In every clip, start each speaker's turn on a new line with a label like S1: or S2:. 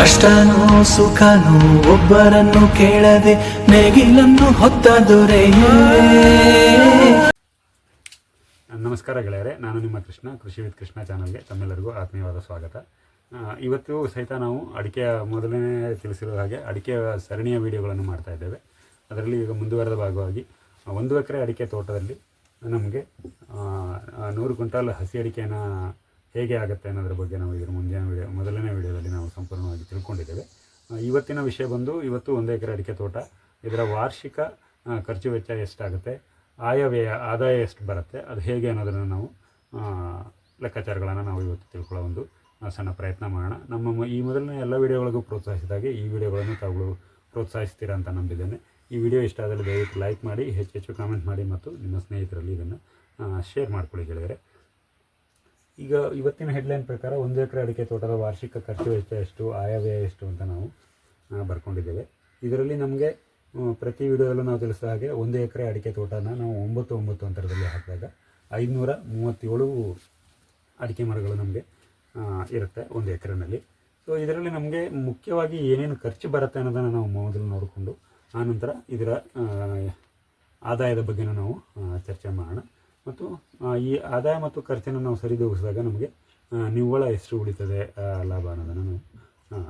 S1: ಕಷ್ಟನೋ, ಸುಖನೋ, ಒಬ್ಬರನ್ನು ಕೇಳದೆ ನೇಗಿಲನ್ನು ಹೊತ್ತ ದೊರೆಯೇ.
S2: ನಮಸ್ಕಾರ ಗೆಳೆಯರೆ, ನಾನು ನಿಮ್ಮ ಕೃಷ್ಣ, ಕೃಷಿ ವಿತ್ ಕೃಷ್ಣ ಚಾನಲ್ಗೆ ತಮ್ಮೆಲ್ಲರಿಗೂ ಆತ್ಮೀಯವಾದ ಸ್ವಾಗತ. ಇವತ್ತು ಸಹಿತ ನಾವು ಅಡಿಕೆಯ ಮೊದಲನೇ ತಿಳಿಸಿರೋ ಹಾಗೆ ಅಡಿಕೆ ಸರಣಿಯ ವಿಡಿಯೋಗಳನ್ನು ಮಾಡ್ತಾ ಇದ್ದೇವೆ. ಅದರಲ್ಲಿ ಈಗ ಮುಂದುವರೆದ ಭಾಗವಾಗಿ ಒಂದು ಎಕರೆ ಅಡಿಕೆ ತೋಟದಲ್ಲಿ ನಮಗೆ ನೂರು ಕ್ವಿಂಟಾಲ್ ಹಸಿ ಅಡಿಕೆನ ಹೇಗೆ ಆಗುತ್ತೆ ಅನ್ನೋದ್ರ ಬಗ್ಗೆ ನಾವು ಇದರ ಮುಂದಿನ ವಿಡಿಯೋ ಮೊದಲನೇ ವಿಡಿಯೋದಲ್ಲಿ ನಾವು ಸಂಪೂರ್ಣವಾಗಿ ತಿಳ್ಕೊಂಡಿದ್ದೇವೆ. ಇವತ್ತಿನ ವಿಷಯ ಬಂದು ಇವತ್ತು ಒಂದು ಎಕರೆ ಅಡಿಕೆ ತೋಟ, ಇದರ ವಾರ್ಷಿಕ ಖರ್ಚು ವೆಚ್ಚ ಎಷ್ಟಾಗುತ್ತೆ, ಆಯವ್ಯಯ, ಆದಾಯ ಎಷ್ಟು ಬರುತ್ತೆ, ಅದು ಹೇಗೆ ಅನ್ನೋದನ್ನು ನಾವು ಲೆಕ್ಕಾಚಾರಗಳನ್ನು ನಾವು ಇವತ್ತು ತಿಳ್ಕೊಳ್ಳೋ ಒಂದು ಸಣ್ಣ ಪ್ರಯತ್ನ ಮಾಡೋಣ. ನಮ್ಮ ಈ ಮೊದಲನೇ ಎಲ್ಲ ವಿಡಿಯೋಗಳಿಗೂ ಪ್ರೋತ್ಸಾಹಿಸಿದಾಗೆ ಈ ವಿಡಿಯೋಗಳನ್ನು ತಾವುಗಳು ಪ್ರೋತ್ಸಾಹಿಸ್ತೀರಾ ಅಂತ ನಂಬಿದ್ದೇನೆ. ಈ ವಿಡಿಯೋ ಇಷ್ಟ ಆದರೆ ದಯವಿಟ್ಟು ಲೈಕ್ ಮಾಡಿ, ಹೆಚ್ಚು ಕಾಮೆಂಟ್ ಮಾಡಿ ಮತ್ತು ನಿಮ್ಮ ಸ್ನೇಹಿತರಲ್ಲಿ ಇದನ್ನು ಶೇರ್ ಮಾಡ್ಕೊಳ್ಳಿ ಗೆಳೆಯರೆ. ಈಗ ಇವತ್ತಿನ ಹೆಡ್ಲೈನ್ ಪ್ರಕಾರ ಒಂದು ಎಕರೆ ಅಡಿಕೆ ತೋಟದ ವಾರ್ಷಿಕ ಖರ್ಚು ವೆಚ್ಚ ಎಷ್ಟು, ಆಯವ್ಯಯ ಎಷ್ಟು ಅಂತ ನಾವು ಬರ್ಕೊಂಡಿದ್ದೇವೆ. ಇದರಲ್ಲಿ ನಮಗೆ ಪ್ರತಿ ವಿಡಿಯೋದಲ್ಲೂ ನಾವು ತಿಳಿಸಿದ ಹಾಗೆ ಒಂದು ಎಕರೆ ಅಡಿಕೆ ತೋಟನ ನಾವು ಒಂಬತ್ತು ಒಂಬತ್ತು ಅಂತರದಲ್ಲಿ ಹಾಕಿದಾಗ ಐದುನೂರ ಮೂವತ್ತೇಳು ಅಡಿಕೆ ಮರಗಳು ನಮಗೆ ಇರುತ್ತೆ ಒಂದು ಎಕರೆನಲ್ಲಿ. ಸೊ ಇದರಲ್ಲಿ ನಮಗೆ ಮುಖ್ಯವಾಗಿ ಏನೇನು ಖರ್ಚು ಬರುತ್ತೆ ಅನ್ನೋದನ್ನು ನಾವು ಮೊದಲು ನೋಡಿಕೊಂಡು ಆನಂತರ ಇದರ ಆದಾಯದ ಬಗ್ಗೆ ನಾವು ಚರ್ಚೆ ಮಾಡೋಣ. ಮತ್ತು ಈ ಆದಾಯ ಮತ್ತು ಖರ್ಚನ್ನು ನಾವು ಸರಿದೂಗಿಸಿದಾಗ ನಮಗೆ ನಿವ್ವಳ ಎಷ್ಟು ಉಳಿತದೆ ಲಾಭ ಅನ್ನೋದನ್ನು ನಾವು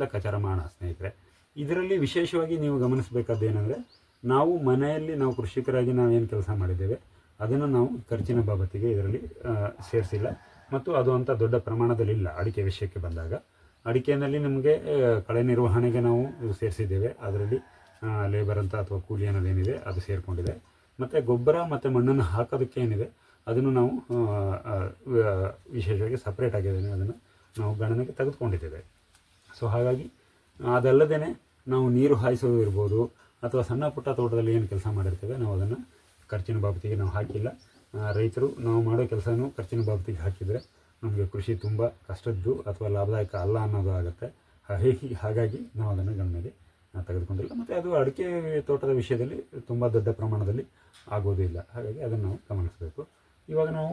S2: ಲೆಕ್ಕಾಚಾರ ಮಾಡೋಣ ಸ್ನೇಹಿತರೆ. ಇದರಲ್ಲಿ ವಿಶೇಷವಾಗಿ ನೀವು ಗಮನಿಸಬೇಕಾದ್ದೇನೆಂದರೆ ನಾವು ಮನೆಯಲ್ಲಿ ನಾವು ಕೃಷಿಕರಾಗಿ ನಾವೇನು ಕೆಲಸ ಮಾಡಿದ್ದೇವೆ, ಅದನ್ನು ನಾವು ಖರ್ಚಿನ ಬಾಬತ್ತಿಗೆ ಇದರಲ್ಲಿ ಸೇರಿಸಿಲ್ಲ. ಮತ್ತು ಅದು ಅಂಥ ದೊಡ್ಡ ಪ್ರಮಾಣದಲ್ಲಿ ಇಲ್ಲ, ಅಡಿಕೆ ವಿಷಯಕ್ಕೆ ಬಂದಾಗ. ಅಡಿಕೆಯಲ್ಲಿ ನಿಮಗೆ ಕಳೆ ನಿರ್ವಹಣೆಗೆ ನಾವು ಸೇರಿಸಿದ್ದೇವೆ. ಅದರಲ್ಲಿ ಲೇಬರ್ ಅಂತ ಅಥವಾ ಕೂಲಿ ಅನ್ನೋದೇನಿದೆ, ಅದು ಸೇರಿಕೊಂಡಿದೆ. ಮತ್ತು ಗೊಬ್ಬರ ಮತ್ತು ಮಣ್ಣನ್ನು ಹಾಕೋದಕ್ಕೆ ಏನಿದೆ, ಅದನ್ನು ನಾವು ವಿಶೇಷವಾಗಿ ಸಪ್ರೇಟ್ ಆಗಿದ್ದೇನೆ ಅದನ್ನು ನಾವು ಗಣನೆಗೆ ತೆಗೆದುಕೊಂಡಿದ್ದೇವೆ. ಸೊ ಹಾಗಾಗಿ ಅದಲ್ಲದೆ ನಾವು ನೀರು ಹಾಯಿಸೋದು ಇರ್ಬೋದು, ಅಥವಾ ಸಣ್ಣ ಪುಟ್ಟ ತೋಟದಲ್ಲಿ ಏನು ಕೆಲಸ ಮಾಡಿರ್ತೇವೆ, ನಾವು ಅದನ್ನು ಖರ್ಚಿನ ಬಾಬತಿಗೆ ನಾವು ಹಾಕಿಲ್ಲ. ರೈತರು ನಾವು ಮಾಡೋ ಕೆಲಸನೂ ಖರ್ಚಿನ ಬಾಬತಿಗೆ ಹಾಕಿದರೆ ನಮಗೆ ಕೃಷಿ ತುಂಬ ಕಷ್ಟದ್ದು ಅಥವಾ ಲಾಭದಾಯಕ ಅಲ್ಲ ಅನ್ನೋದು ಆಗುತ್ತೆ. ಹಾಗಾಗಿ ಹಾಗಾಗಿ ನಾವು ಅದನ್ನು ಗಣನೆಗೆ ತೆಗೆದುಕೊಂಡಿಲ್ಲ. ಮತ್ತು ಅದು ಅಡಿಕೆ ತೋಟದ ವಿಷಯದಲ್ಲಿ ತುಂಬ ದೊಡ್ಡ ಪ್ರಮಾಣದಲ್ಲಿ ಆಗೋದಿಲ್ಲ. ಹಾಗಾಗಿ ಅದನ್ನು ನಾವು ಗಮನಿಸಬೇಕು. ಇವಾಗ ನಾವು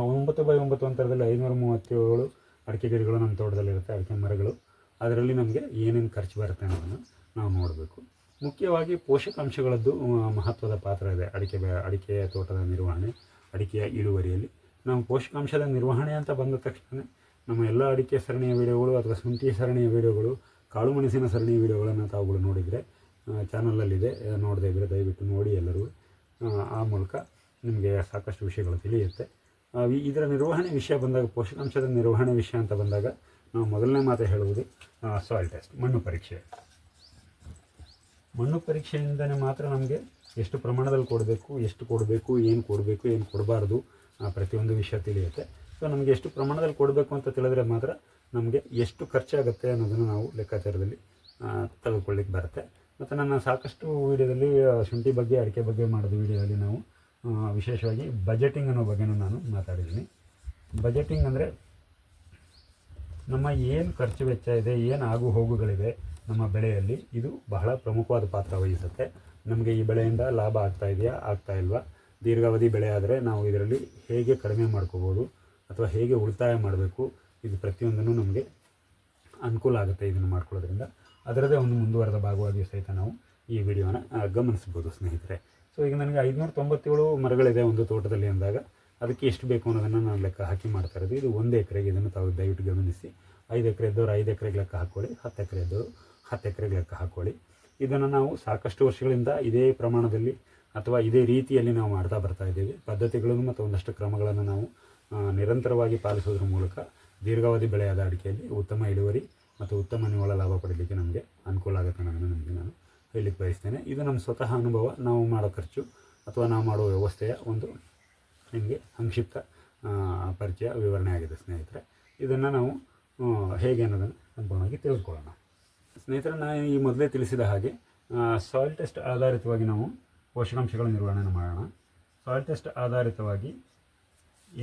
S2: ಒಂಬತ್ತು ಬೈ ಒಂಬತ್ತು ಅಂತರದಲ್ಲಿ ಐನೂರ ಮೂವತ್ತೇಳು ಅಡಿಕೆ ಗಿಡಗಳು ನಮ್ಮ ತೋಟದಲ್ಲಿರುತ್ತೆ ಅಡಿಕೆ ಮರಗಳು. ಅದರಲ್ಲಿ ನಮಗೆ ಏನೇನು ಖರ್ಚು ಬರುತ್ತೆ ಅನ್ನೋದನ್ನು ನಾವು ನೋಡಬೇಕು. ಮುಖ್ಯವಾಗಿ ಪೋಷಕಾಂಶಗಳದ್ದು ಮಹತ್ವದ ಪಾತ್ರ ಇದೆ. ಅಡಿಕೆ ಅಡಿಕೆ ಅಡಿಕೆಯ ತೋಟದ ನಿರ್ವಹಣೆ, ಅಡಿಕೆಯ ಇಳುವರಿಯಲ್ಲಿ. ನಾವು ಪೋಷಕಾಂಶದ ನಿರ್ವಹಣೆ ಅಂತ ಬಂದ ತಕ್ಷಣ ನಮ್ಮ ಎಲ್ಲ ಅಡಿಕೆ ಸರಣಿಯ ವಿಡಿಯೋಗಳು ಅಥವಾ ಶುಂಠಿ ಸರಣಿಯ ವಿಡಿಯೋಗಳು, ಕಾಳು ಮೆಣಸಿನ ಸರಣಿಯ ವಿಡಿಯೋಗಳನ್ನು ತಾವುಗಳು ನೋಡಿದರೆ ಚಾನಲಲ್ಲಿದೆ. ನೋಡದೇ ಇದ್ದರೆ ದಯವಿಟ್ಟು ನೋಡಿ ಎಲ್ಲರೂ. ಆ, ಮೂಲಕ ನಿಮಗೆ ಸಾಕಷ್ಟು ವಿಷಯಗಳು ತಿಳಿಯುತ್ತೆ. ಇದರ ನಿರ್ವಹಣೆ ವಿಷಯ ಬಂದಾಗ ಪೋಷಕಾಂಶದ ನಿರ್ವಹಣೆ ವಿಷಯ ಅಂತ ಬಂದಾಗ ನಾವು ಮೊದಲನೇ ಮಾತು ಹೇಳುವುದು ಸಾಯಿಲ್ ಟೆಸ್ಟ್ ಮಣ್ಣು ಪರೀಕ್ಷೆ. ಮಣ್ಣು ಪರೀಕ್ಷೆಯಿಂದನೇ ಮಾತ್ರ ನಮಗೆ ಎಷ್ಟು ಪ್ರಮಾಣದಲ್ಲಿ ಕೊಡಬೇಕು ಎಷ್ಟು ಕೊಡಬೇಕು ಏನು ಕೊಡಬೇಕು ಏನು ಕೊಡಬಾರ್ದು ಪ್ರತಿಯೊಂದು ವಿಷಯ ತಿಳಿಯುತ್ತೆ. ಸೊ ನಮಗೆ ಎಷ್ಟು ಪ್ರಮಾಣದಲ್ಲಿ ಕೊಡಬೇಕು ಅಂತ ತಿಳಿದ್ರೆ ಮಾತ್ರ ನಮಗೆ ಎಷ್ಟು ಖರ್ಚಾಗುತ್ತೆ ಅನ್ನೋದನ್ನು ನಾವು ಲೆಕ್ಕಾಚಾರದಲ್ಲಿ ತೆಗೆದುಕೊಳ್ಳಿಕ್ಕೆ ಬರುತ್ತೆ. ಮತ್ತು ನನ್ನ ಸಾಕಷ್ಟು ವೀಡಿಯೋದಲ್ಲಿ ಶುಂಠಿ ಬಗ್ಗೆ, ಅಡಿಕೆ ಬಗ್ಗೆ ಮಾಡಿದ ವೀಡಿಯೋದಲ್ಲಿ ನಾವು ವಿಶೇಷವಾಗಿ ಬಜೆಟಿಂಗ್ ಅನ್ನೋ ಬಗ್ಗೆನೂ ನಾನು ಮಾತಾಡಿದ್ದೀನಿ. ಬಜೆಟಿಂಗ್ ಅಂದರೆ ನಮ್ಮ ಏನು ಖರ್ಚು ವೆಚ್ಚ ಇದೆ, ಏನು ಆಗು ಹೋಗುಗಳಿವೆ ನಮ್ಮ ಬೆಳೆಯಲ್ಲಿ, ಇದು ಬಹಳ ಪ್ರಮುಖವಾದ ಪಾತ್ರ ವಹಿಸುತ್ತೆ. ನಮಗೆ ಈ ಬೆಳೆಯಿಂದ ಲಾಭ ಆಗ್ತಾ ಇದೆಯಾ, ಆಗ್ತಾ ಇಲ್ವಾ? ದೀರ್ಘಾವಧಿ ಬೆಳೆ ಆದರೆ ನಾವು ಇದರಲ್ಲಿ ಹೇಗೆ ಕಡಿಮೆ ಮಾಡ್ಕೋಬೋದು ಅಥವಾ ಹೇಗೆ ಉಳಿತಾಯ ಮಾಡಬೇಕು, ಇದು ಪ್ರತಿಯೊಂದನ್ನು ನಮಗೆ ಅನುಕೂಲ ಆಗುತ್ತೆ ಇದನ್ನು ಮಾಡ್ಕೊಳ್ಳೋದ್ರಿಂದ. ಅದರದೇ ಒಂದು ಮುಂದುವರೆದ ಭಾಗವಾಗಿ ಸಹಿತ ನಾವು ಈ ವಿಡಿಯೋನ ಗಮನಿಸ್ಬೋದು ಸ್ನೇಹಿತರೆ. ಸೊ ಈಗ ನನಗೆ ಐದುನೂರ ತೊಂಬತ್ತೇಳು ಮರಗಳಿದೆ ಒಂದು ತೋಟದಲ್ಲಿ ಅಂದಾಗ ಅದಕ್ಕೆ ಎಷ್ಟು ಬೇಕು ಅನ್ನೋದನ್ನು ನಾನು ಲೆಕ್ಕ ಹಾಕಿ ಮಾಡ್ತಾ ಇರೋದು. ಇದು ಒಂದು ಎಕರೆಗೆ ಇದನ್ನು ತಾವು ದಯವಿಟ್ಟು ಗಮನಿಸಿ. ಐದು ಎಕರೆ ಇದ್ದವ್ರು ಐದು ಎಕರೆಗೆ ಲೆಕ್ಕ ಹಾಕ್ಕೊಳ್ಳಿ ಹತ್ತು ಎಕರೆ ಇದ್ದವರು ಹತ್ತು ಎಕರೆಗೆ ಲೆಕ್ಕ ಹಾಕ್ಕೊಳ್ಳಿ ಇದನ್ನು ನಾವು ಸಾಕಷ್ಟು ವರ್ಷಗಳಿಂದ ಇದೇ ಪ್ರಮಾಣದಲ್ಲಿ ಅಥವಾ ಇದೇ ರೀತಿಯಲ್ಲಿ ನಾವು ಮಾಡ್ತಾ ಬರ್ತಾ ಇದ್ದೀವಿ. ಪದ್ಧತಿಗಳನ್ನು ಮತ್ತು ಒಂದಷ್ಟು ಕ್ರಮಗಳನ್ನು ನಾವು ನಿರಂತರವಾಗಿ ಪಾಲಿಸೋದ್ರ ಮೂಲಕ ದೀರ್ಘಾವಧಿ ಬೆಳೆಯಾದ ಅಡಿಕೆಯಲ್ಲಿ ಉತ್ತಮ ಇಳುವರಿ ಮತ್ತು ಉತ್ತಮ ನಿವ್ವಳ ಲಾಭ ಪಡೀಲಿಕ್ಕೆ ನಮಗೆ ಅನುಕೂಲ ಆಗುತ್ತೆ ಅನ್ನೋದನ್ನು ನಿಮಗೆ ನಾನು ಹೇಳಲಿಕ್ಕೆ ಬಯಸ್ತೇನೆ. ಇದು ನಮ್ಮ ಸ್ವತಃ ಅನುಭವ. ನಾವು ಮಾಡೋ ಖರ್ಚು ಅಥವಾ ನಾವು ಮಾಡುವ ವ್ಯವಸ್ಥೆಯ ಒಂದು ನಿಮಗೆ ಸಂಕ್ಷಿಪ್ತ ಪರಿಚಯ, ವಿವರಣೆ ಆಗಿದೆ ಸ್ನೇಹಿತರೆ. ಇದನ್ನು ನಾವು ಹೇಗೆ ಅನ್ನೋದನ್ನು ಸಂಪೂರ್ಣವಾಗಿ ತಿಳಿದುಕೊಳ್ಳೋಣ ಸ್ನೇಹಿತರೆ ನಾನು ಈ ಮೊದಲೇ ತಿಳಿಸಿದ ಹಾಗೆ ಸಾಯಿಲ್ ಟೆಸ್ಟ್ ಆಧಾರಿತವಾಗಿ ನಾವು ಪೋಷಕಾಂಶಗಳ ನಿರ್ವಹಣೆ ಮಾಡೋಣ. ಸಾಯಿಲ್ ಟೆಸ್ಟ್ ಆಧಾರಿತವಾಗಿ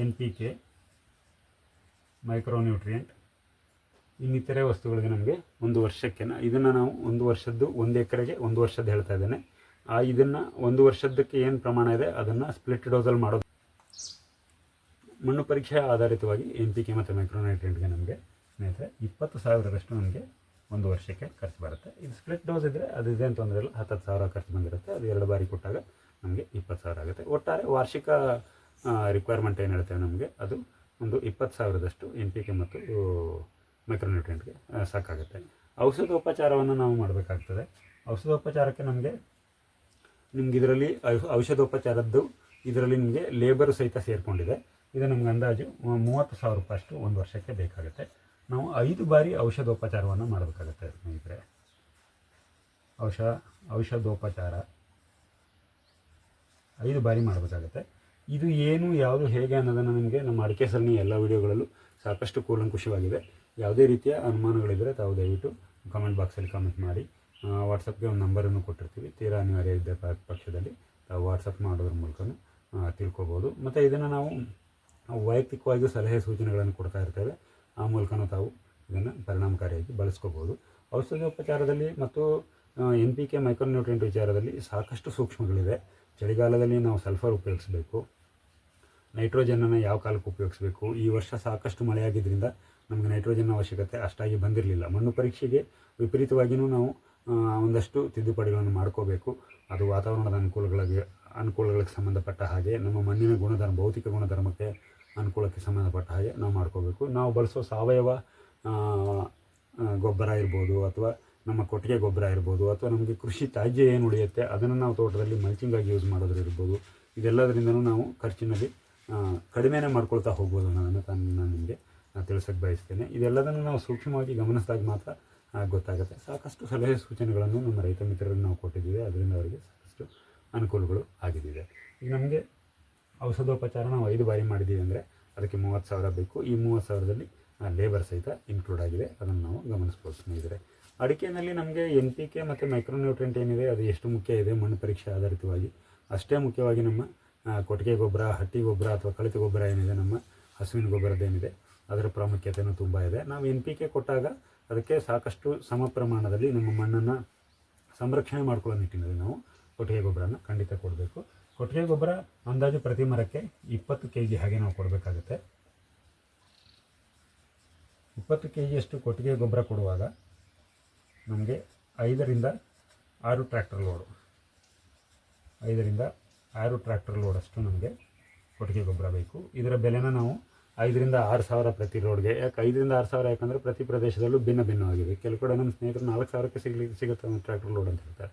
S2: ಎನ್ ಪಿ ಕೆ ಮೈಕ್ರೋನ್ಯೂಟ್ರಿಯೆಂಟ್ ಇನ್ನಿತರೆ ವಸ್ತುಗಳಿಗೆ ನಮಗೆ ಒಂದು ವರ್ಷಕ್ಕೆ ಇದನ್ನು ನಾವು ಒಂದು ವರ್ಷದ್ದು ಒಂದು ಎಕರೆಗೆ ಒಂದು ವರ್ಷದ್ದು ಹೇಳ್ತಾ ಇದ್ದೇನೆ. ಆ ಇದನ್ನು ಒಂದು ವರ್ಷದ್ದಕ್ಕೆ ಏನು ಪ್ರಮಾಣ ಇದೆ, ಅದನ್ನು ಸ್ಪ್ಲಿಟ್ ಡೋಸಲ್ಲಿ ಮಾಡೋದು. ಮಣ್ಣು ಪರೀಕ್ಷೆ ಆಧಾರಿತವಾಗಿ ಎನ್ ಪಿ ಕೆ ಮತ್ತು ಮೈಕ್ರೋನೈಟ್ರೇಟ್ಗೆ ನಮಗೆ ಸ್ನೇಹಿತರೆ, ಇಪ್ಪತ್ತು ಸಾವಿರದಷ್ಟು ನಮಗೆ ಒಂದು ವರ್ಷಕ್ಕೆ ಖರ್ಚು ಬರುತ್ತೆ. ಇದು ಸ್ಪ್ಲಿಟ್ ಡೋಸ್ ಇದ್ದರೆ ಅದು ಇದೇನು ತೊಂದರೆ ಇಲ್ಲ ಹತ್ತು ಸಾವಿರ ಖರ್ಚು ಬಂದಿರುತ್ತೆ. ಅದು ಎರಡು ಬಾರಿ ಕೊಟ್ಟಾಗ ನಮಗೆ ಇಪ್ಪತ್ತು ಸಾವಿರ ಆಗುತ್ತೆ. ಒಟ್ಟಾರೆ ವಾರ್ಷಿಕ ರಿಕ್ವೈರ್ಮೆಂಟ್ ಏನು ಹೇಳ್ತೇವೆ ನಮಗೆ, ಅದು ಒಂದು ಇಪ್ಪತ್ತು ಸಾವಿರದಷ್ಟು ಎನ್ ಪಿ ಕೆ ಮತ್ತು ಮೈಕ್ರೋನ್ಯೂಟ್ರಿಯೆಂಟ್ಗೆ ಸಾಕಾಗುತ್ತೆ. ಔಷಧೋಪಚಾರವನ್ನು ನಾವು ಮಾಡಬೇಕಾಗ್ತದೆ. ಔಷಧೋಪಚಾರಕ್ಕೆ ನಮಗೆ ನಿಮ್ಗೆ ಇದರಲ್ಲಿ ಔಷಧೋಪಚಾರದ್ದು, ಇದರಲ್ಲಿ ನಿಮಗೆ ಲೇಬರ್ ಸಹಿತ ಸೇರಿಕೊಂಡಿದೆ. ಇದು ನಮ್ಗೆ ಅಂದಾಜು ಮೂವತ್ತು ಸಾವಿರ ರೂಪಾಯಿ ಅಷ್ಟು ಒಂದು ವರ್ಷಕ್ಕೆ ಬೇಕಾಗುತ್ತೆ. ನಾವು ಐದು ಬಾರಿ ಔಷಧೋಪಚಾರವನ್ನು ಮಾಡಬೇಕಾಗುತ್ತೆ ಸ್ನೇಹಿತರೆ. ಔಷಧ ಔಷಧೋಪಚಾರ ಐದು ಬಾರಿ ಮಾಡಬೇಕಾಗುತ್ತೆ. ಇದು ಏನು, ಯಾವುದು, ಹೇಗೆ ಅನ್ನೋದನ್ನು ನಿಮಗೆ ನಮ್ಮ ಅಡಿಕೆ ಸರಣಿ ಎಲ್ಲ ವಿಡಿಯೋಗಳಲ್ಲೂ ಸಾಕಷ್ಟು ಕೂಲಂಕುಷವಾಗಿದೆ. ಯಾವುದೇ ರೀತಿಯ ಅನುಮಾನಗಳಿದ್ದರೆ ತಾವು ದಯವಿಟ್ಟು ಕಮೆಂಟ್ ಬಾಕ್ಸಲ್ಲಿ ಕಮೆಂಟ್ ಮಾಡಿ. ವಾಟ್ಸಪ್ಗೆ ಒಂದು ನಂಬರನ್ನು ಕೊಟ್ಟಿರ್ತೀವಿ. ತೀರಾ ಅನಿವಾರ್ಯ ಇದ್ದ ಪಕ್ಷದಲ್ಲಿ ತಾವು ವಾಟ್ಸಪ್ ಮಾಡೋದ್ರ ಮೂಲಕ ತಿಳ್ಕೊಬೋದು. ಮತ್ತು ಇದನ್ನು ನಾವು ವೈಯಕ್ತಿಕವಾಗಿಯೂ ಸಲಹೆ ಸೂಚನೆಗಳನ್ನು ಕೊಡ್ತಾ ಇರ್ತೇವೆ. ಆ ಮೂಲಕನೂ ತಾವು ಇದನ್ನು ಪರಿಣಾಮಕಾರಿಯಾಗಿ ಬಳಸ್ಕೋಬೋದು. ಔಷಧೋಪಚಾರದಲ್ಲಿ ಮತ್ತು ಎನ್ ಪಿ ಕೆ ಮೈಕ್ರೋನ್ಯೂಟ್ರಿಯೆಂಟ್ ವಿಚಾರದಲ್ಲಿ ಸಾಕಷ್ಟು ಸೂಕ್ಷ್ಮಗಳಿವೆ. ಚಳಿಗಾಲದಲ್ಲಿ ನಾವು ಸಲ್ಫರ್ ಉಪಯೋಗಿಸಬೇಕು. ನೈಟ್ರೋಜನನ್ನು ಯಾವ ಕಾಲಕ್ಕೆ ಉಪಯೋಗಿಸಬೇಕು? ಈ ವರ್ಷ ಸಾಕಷ್ಟು ಮಳೆಯಾಗಿದ್ದರಿಂದ ನಮಗೆ ನೈಟ್ರೋಜನ್ ಅವಶ್ಯಕತೆ ಅಷ್ಟಾಗಿ ಬಂದಿರಲಿಲ್ಲ. ಮಣ್ಣು ಪರೀಕ್ಷೆಗೆ ವಿಪರೀತವಾಗಿಯೂ ನಾವು ಒಂದಷ್ಟು ತಿದ್ದುಪಡಿಗಳನ್ನು ಮಾಡ್ಕೋಬೇಕು. ಅದು ವಾತಾವರಣದ ಅನುಕೂಲಗಳಿಗೆ ಅನುಕೂಲಗಳಿಗೆ ಸಂಬಂಧಪಟ್ಟ ಹಾಗೆ, ನಮ್ಮ ಮಣ್ಣಿನ ಗುಣಧರ್ಮ, ಭೌತಿಕ ಗುಣಧರ್ಮಕ್ಕೆ ಅನುಕೂಲಕ್ಕೆ ಸಂಬಂಧಪಟ್ಟ ಹಾಗೆ ನಾವು ಮಾಡ್ಕೋಬೇಕು. ನಾವು ಬಳಸೋ ಸಾವಯವ ಗೊಬ್ಬರ ಇರ್ಬೋದು ಅಥವಾ ನಮ್ಮ ಕೊಟ್ಟಿಗೆ ಗೊಬ್ಬರ ಇರ್ಬೋದು ಅಥವಾ ನಮಗೆ ಕೃಷಿ ತ್ಯಾಜ್ಯ ಏನು ಉಳಿಯುತ್ತೆ ಅದನ್ನು ನಾವು ತೋಟದಲ್ಲಿ ಮಲ್ಚಿಂಗಾಗಿ ಯೂಸ್ ಮಾಡೋದ್ರಿರ್ಬೋದು. ಇದೆಲ್ಲದರಿಂದಲೂ ನಾವು ಖರ್ಚಿನಲ್ಲಿ ಕಡಿಮೆನೇ ಮಾಡ್ಕೊಳ್ತಾ ಹೋಗ್ಬೋದು ಅನ್ನೋದನ್ನು ನಾನು ನಿಮಗೆ ತಿಳಿಸೋಕ್ಕೆ ಬಯಸ್ತೇನೆ. ಇದೆಲ್ಲದನ್ನು ನಾವು ಸೂಕ್ಷ್ಮವಾಗಿ ಗಮನಿಸಿದಾಗ ಮಾತ್ರ ಗೊತ್ತಾಗುತ್ತೆ. ಸಾಕಷ್ಟು ಸಲಹೆ ಸೂಚನೆಗಳನ್ನು ನಮ್ಮ ರೈತ ಮಿತ್ರರಿಗೆ ನಾವು ಕೊಟ್ಟಿದ್ದೀವಿ. ಅದರಿಂದ ಅವರಿಗೆ ಸಾಕಷ್ಟು ಅನುಕೂಲಗಳು ಆಗಿದ್ದೀವಿ. ಈಗ ನಮಗೆ ಔಷಧೋಪಚಾರ ನಾವು ಐದು ಬಾರಿ ಮಾಡಿದ್ದೀವಿ ಅಂದರೆ ಅದಕ್ಕೆ ಮೂವತ್ತು ಸಾವಿರ ಬೇಕು. ಈ ಮೂವತ್ತು ಸಾವಿರದಲ್ಲಿ ಲೇಬರ್ ಸಹಿತ ಇನ್ಕ್ಲೂಡ್ ಆಗಿದೆ. ಅದನ್ನು ನಾವು ಗಮನಿಸ್ಬೋದು ಸ್ನೇಹಿತರೆ. ಅಡಿಕೆಯಲ್ಲಿ ನಮಗೆ ಎನ್ ಪಿ ಕೆ ಮತ್ತು ಮೈಕ್ರೋನ್ಯೂಟ್ರೆಂಟ್ ಏನಿದೆ, ಅದು ಎಷ್ಟು ಮುಖ್ಯ ಇದೆ, ಮಣ್ಣು ಪರೀಕ್ಷೆ ಆಧಾರಿತವಾಗಿ. ಅಷ್ಟೇ ಮುಖ್ಯವಾಗಿ ನಮ್ಮ ಕೊಟ್ಟಿಗೆ ಗೊಬ್ಬರ, ಹಟ್ಟಿ ಗೊಬ್ಬರ ಅಥವಾ ಕಳಿತ ಗೊಬ್ಬರ ಏನಿದೆ, ನಮ್ಮ ಹಸುವಿನ ಗೊಬ್ಬರದ್ದೇನಿದೆ ಅದರ ಪ್ರಾಮುಖ್ಯತೆಯೂ ತುಂಬ ಇದೆ. ನಾವು ಎನ್ ಪಿ ಕೆ ಕೊಟ್ಟಾಗ ಅದಕ್ಕೆ ಸಾಕಷ್ಟು ಸಮ ಪ್ರಮಾಣದಲ್ಲಿ ನಮ್ಮ ಮಣ್ಣನ್ನು ಸಂರಕ್ಷಣೆ ಮಾಡ್ಕೊಳ್ಳೋ ನಿಟ್ಟಿನಲ್ಲಿ ನಾವು ಕೊಟ್ಟಿಗೆ ಗೊಬ್ಬರನ ಖಂಡಿತ ಕೊಡಬೇಕು. ಕೊಟ್ಟಿಗೆ ಗೊಬ್ಬರ ಅಂದಾಜು ಪ್ರತಿ ಮರಕ್ಕೆ ಇಪ್ಪತ್ತು ಕೆ ಜಿ ಹಾಗೆ ನಾವು ಕೊಡಬೇಕಾಗುತ್ತೆ. ಇಪ್ಪತ್ತು ಕೆ ಜಿಯಷ್ಟು ಕೊಟ್ಟಿಗೆ ಗೊಬ್ಬರ ಕೊಡುವಾಗ ನಮಗೆ ಐದರಿಂದ ಆರು ಟ್ರ್ಯಾಕ್ಟರ್ ಲೋಡು ಐದರಿಂದ ಆರು ಟ್ರ್ಯಾಕ್ಟರ್ ಅಷ್ಟು ನಮಗೆ ಕೊಟ್ಟಿಗೆ ಗೊಬ್ಬರ ಬೇಕು. ಇದರ ಬೆಲೆನ ನಾವು ಐದರಿಂದ ಆರು ಸಾವಿರ ಪ್ರತಿ ರೋಡ್ಗೆ ಯಾಕೆ ಐದರಿಂದ ಆರು ಸಾವಿರ? ಯಾಕಂದರೆ ಪ್ರತಿ ಪ್ರದೇಶದಲ್ಲೂ ಭಿನ್ನ ಭಿನ್ನವಾಗಿದೆ ಕೆಲವು ಕಡೆ ನಮ್ಮ ಸ್ನೇಹಿತರು ನಾಲ್ಕು ಸಾವಿರಕ್ಕೆ ಸಿಗಲಿ ಸಿಗುತ್ತೆ ಒಂದು ಟ್ರ್ಯಾಕ್ಟರ್ ಲೋಡ್ ಅಂತ ಹೇಳ್ತಾರೆ.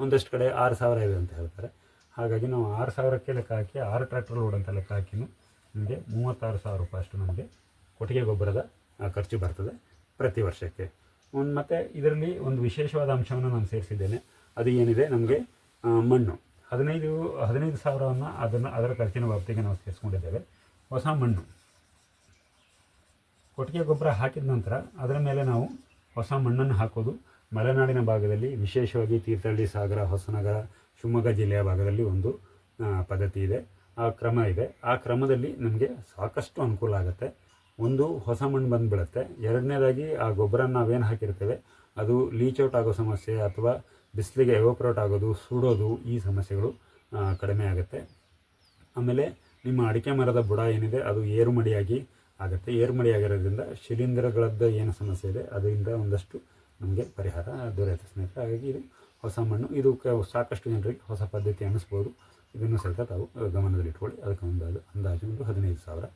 S2: ಒಂದಷ್ಟು ಕಡೆ ಆರು ಸಾವಿರ ಇದೆ ಅಂತ ಹೇಳ್ತಾರೆ. ಹಾಗಾಗಿ ನಾವು ಆರು ಸಾವಿರಕ್ಕೆ ಲೆಕ್ಕ ಹಾಕಿ, ಆರು ಟ್ರ್ಯಾಕ್ಟರ್ ಲೋಡ್ ಅಂತ ಲೆಕ್ಕ ಹಾಕಿನೂ ನಮಗೆ ಮೂವತ್ತಾರು ಸಾವಿರ ರೂಪಾಯಿ ಅಷ್ಟು ನಮಗೆ ಕೊಟ್ಟಿಗೆ ಗೊಬ್ಬರದ ಖರ್ಚು ಬರ್ತದೆ ಪ್ರತಿ ವರ್ಷಕ್ಕೆ. ಒಂದು ಮತ್ತು ಇದರಲ್ಲಿ ಒಂದು ವಿಶೇಷವಾದ ಅಂಶವನ್ನು ನಾನು ಸೇರಿಸಿದ್ದೇನೆ. ಅದು ಏನಿದೆ? ನಮಗೆ ಮಣ್ಣು. ಹದಿನೈದು ಹದಿನೈದು ಸಾವಿರವನ್ನು ಅದನ್ನು ಅದರ ಖರ್ಚಿನ ವ್ಯಾಪ್ತಿಗೆ ನಾವು ಸೇರಿಸ್ಕೊಂಡಿದ್ದೇವೆ. ಹೊಸ ಮಣ್ಣು. ಕೊಟ್ಟಿಗೆ ಗೊಬ್ಬರ ಹಾಕಿದ ನಂತರ ಅದರ ಮೇಲೆ ನಾವು ಹೊಸ ಮಣ್ಣನ್ನು ಹಾಕೋದು. ಮಲೆನಾಡಿನ ಭಾಗದಲ್ಲಿ ವಿಶೇಷವಾಗಿ ತೀರ್ಥಹಳ್ಳಿ ಸಾಗರ, ಹೊಸನಗರ, ಶಿವಮೊಗ್ಗ ಜಿಲ್ಲೆಯ ಭಾಗದಲ್ಲಿ ಒಂದು ಪದ್ಧತಿ ಇದೆ. ಆ ಕ್ರಮ ಇದೆ. ಆ ಕ್ರಮದಲ್ಲಿ ನಮಗೆ ಸಾಕಷ್ಟು ಅನುಕೂಲ ಆಗುತ್ತೆ. ಒಂದು, ಹೊಸ ಮಣ್ಣು ಬಂದುಬಿಡುತ್ತೆ. ಎರಡನೇದಾಗಿ ಆ ಗೊಬ್ಬರ ನಾವೇನು ಹಾಕಿರ್ತೇವೆ? ಅದು ಲೀಚ್ ಔಟ್ ಆಗೋ ಸಮಸ್ಯೆ ಅಥವಾ ಬಿಸಿಲಿಗೆ ಎವೋಪ್ರೇಟ್ ಆಗೋದು, ಸುಡೋದು ಈ ಸಮಸ್ಯೆಗಳು ಕಡಿಮೆ ಆಗುತ್ತೆ. ಆಮೇಲೆ ನಿಮ್ಮ ಅಡಿಕೆ ಮರದ ಬುಡ ಏನಿದೆ, ಅದು ಏರುಮಡಿಯಾಗಿ ಆಗುತ್ತೆ. ಏರುಮಡಿಯಾಗಿರೋದ್ರಿಂದ ಶಿಲೀಂಧ್ರಗಳದ್ದು ಏನು ಸಮಸ್ಯೆ ಇದೆ, ಅದರಿಂದ ಒಂದಷ್ಟು ನಮಗೆ ಪರಿಹಾರ ದೊರೆಯುತ್ತೆ ಸ್ನೇಹಿತರೆ. ಹಾಗಾಗಿ ಇದು ಹೊಸ ಮಣ್ಣು, ಇದು ಸಾಕಷ್ಟು ಜನರಿಗೆ ಹೊಸ ಪದ್ಧತಿ ಅನ್ನಿಸ್ಬೋದು. ಇದನ್ನು ಸಹಿತ ತಾವು ಗಮನದಲ್ಲಿಟ್ಕೊಳ್ಳಿ ಅದಕ್ಕೆ ಒಂದು ಅಂದಾಜು ಒಂದು ಹದಿನೈದು ಸಾವಿರ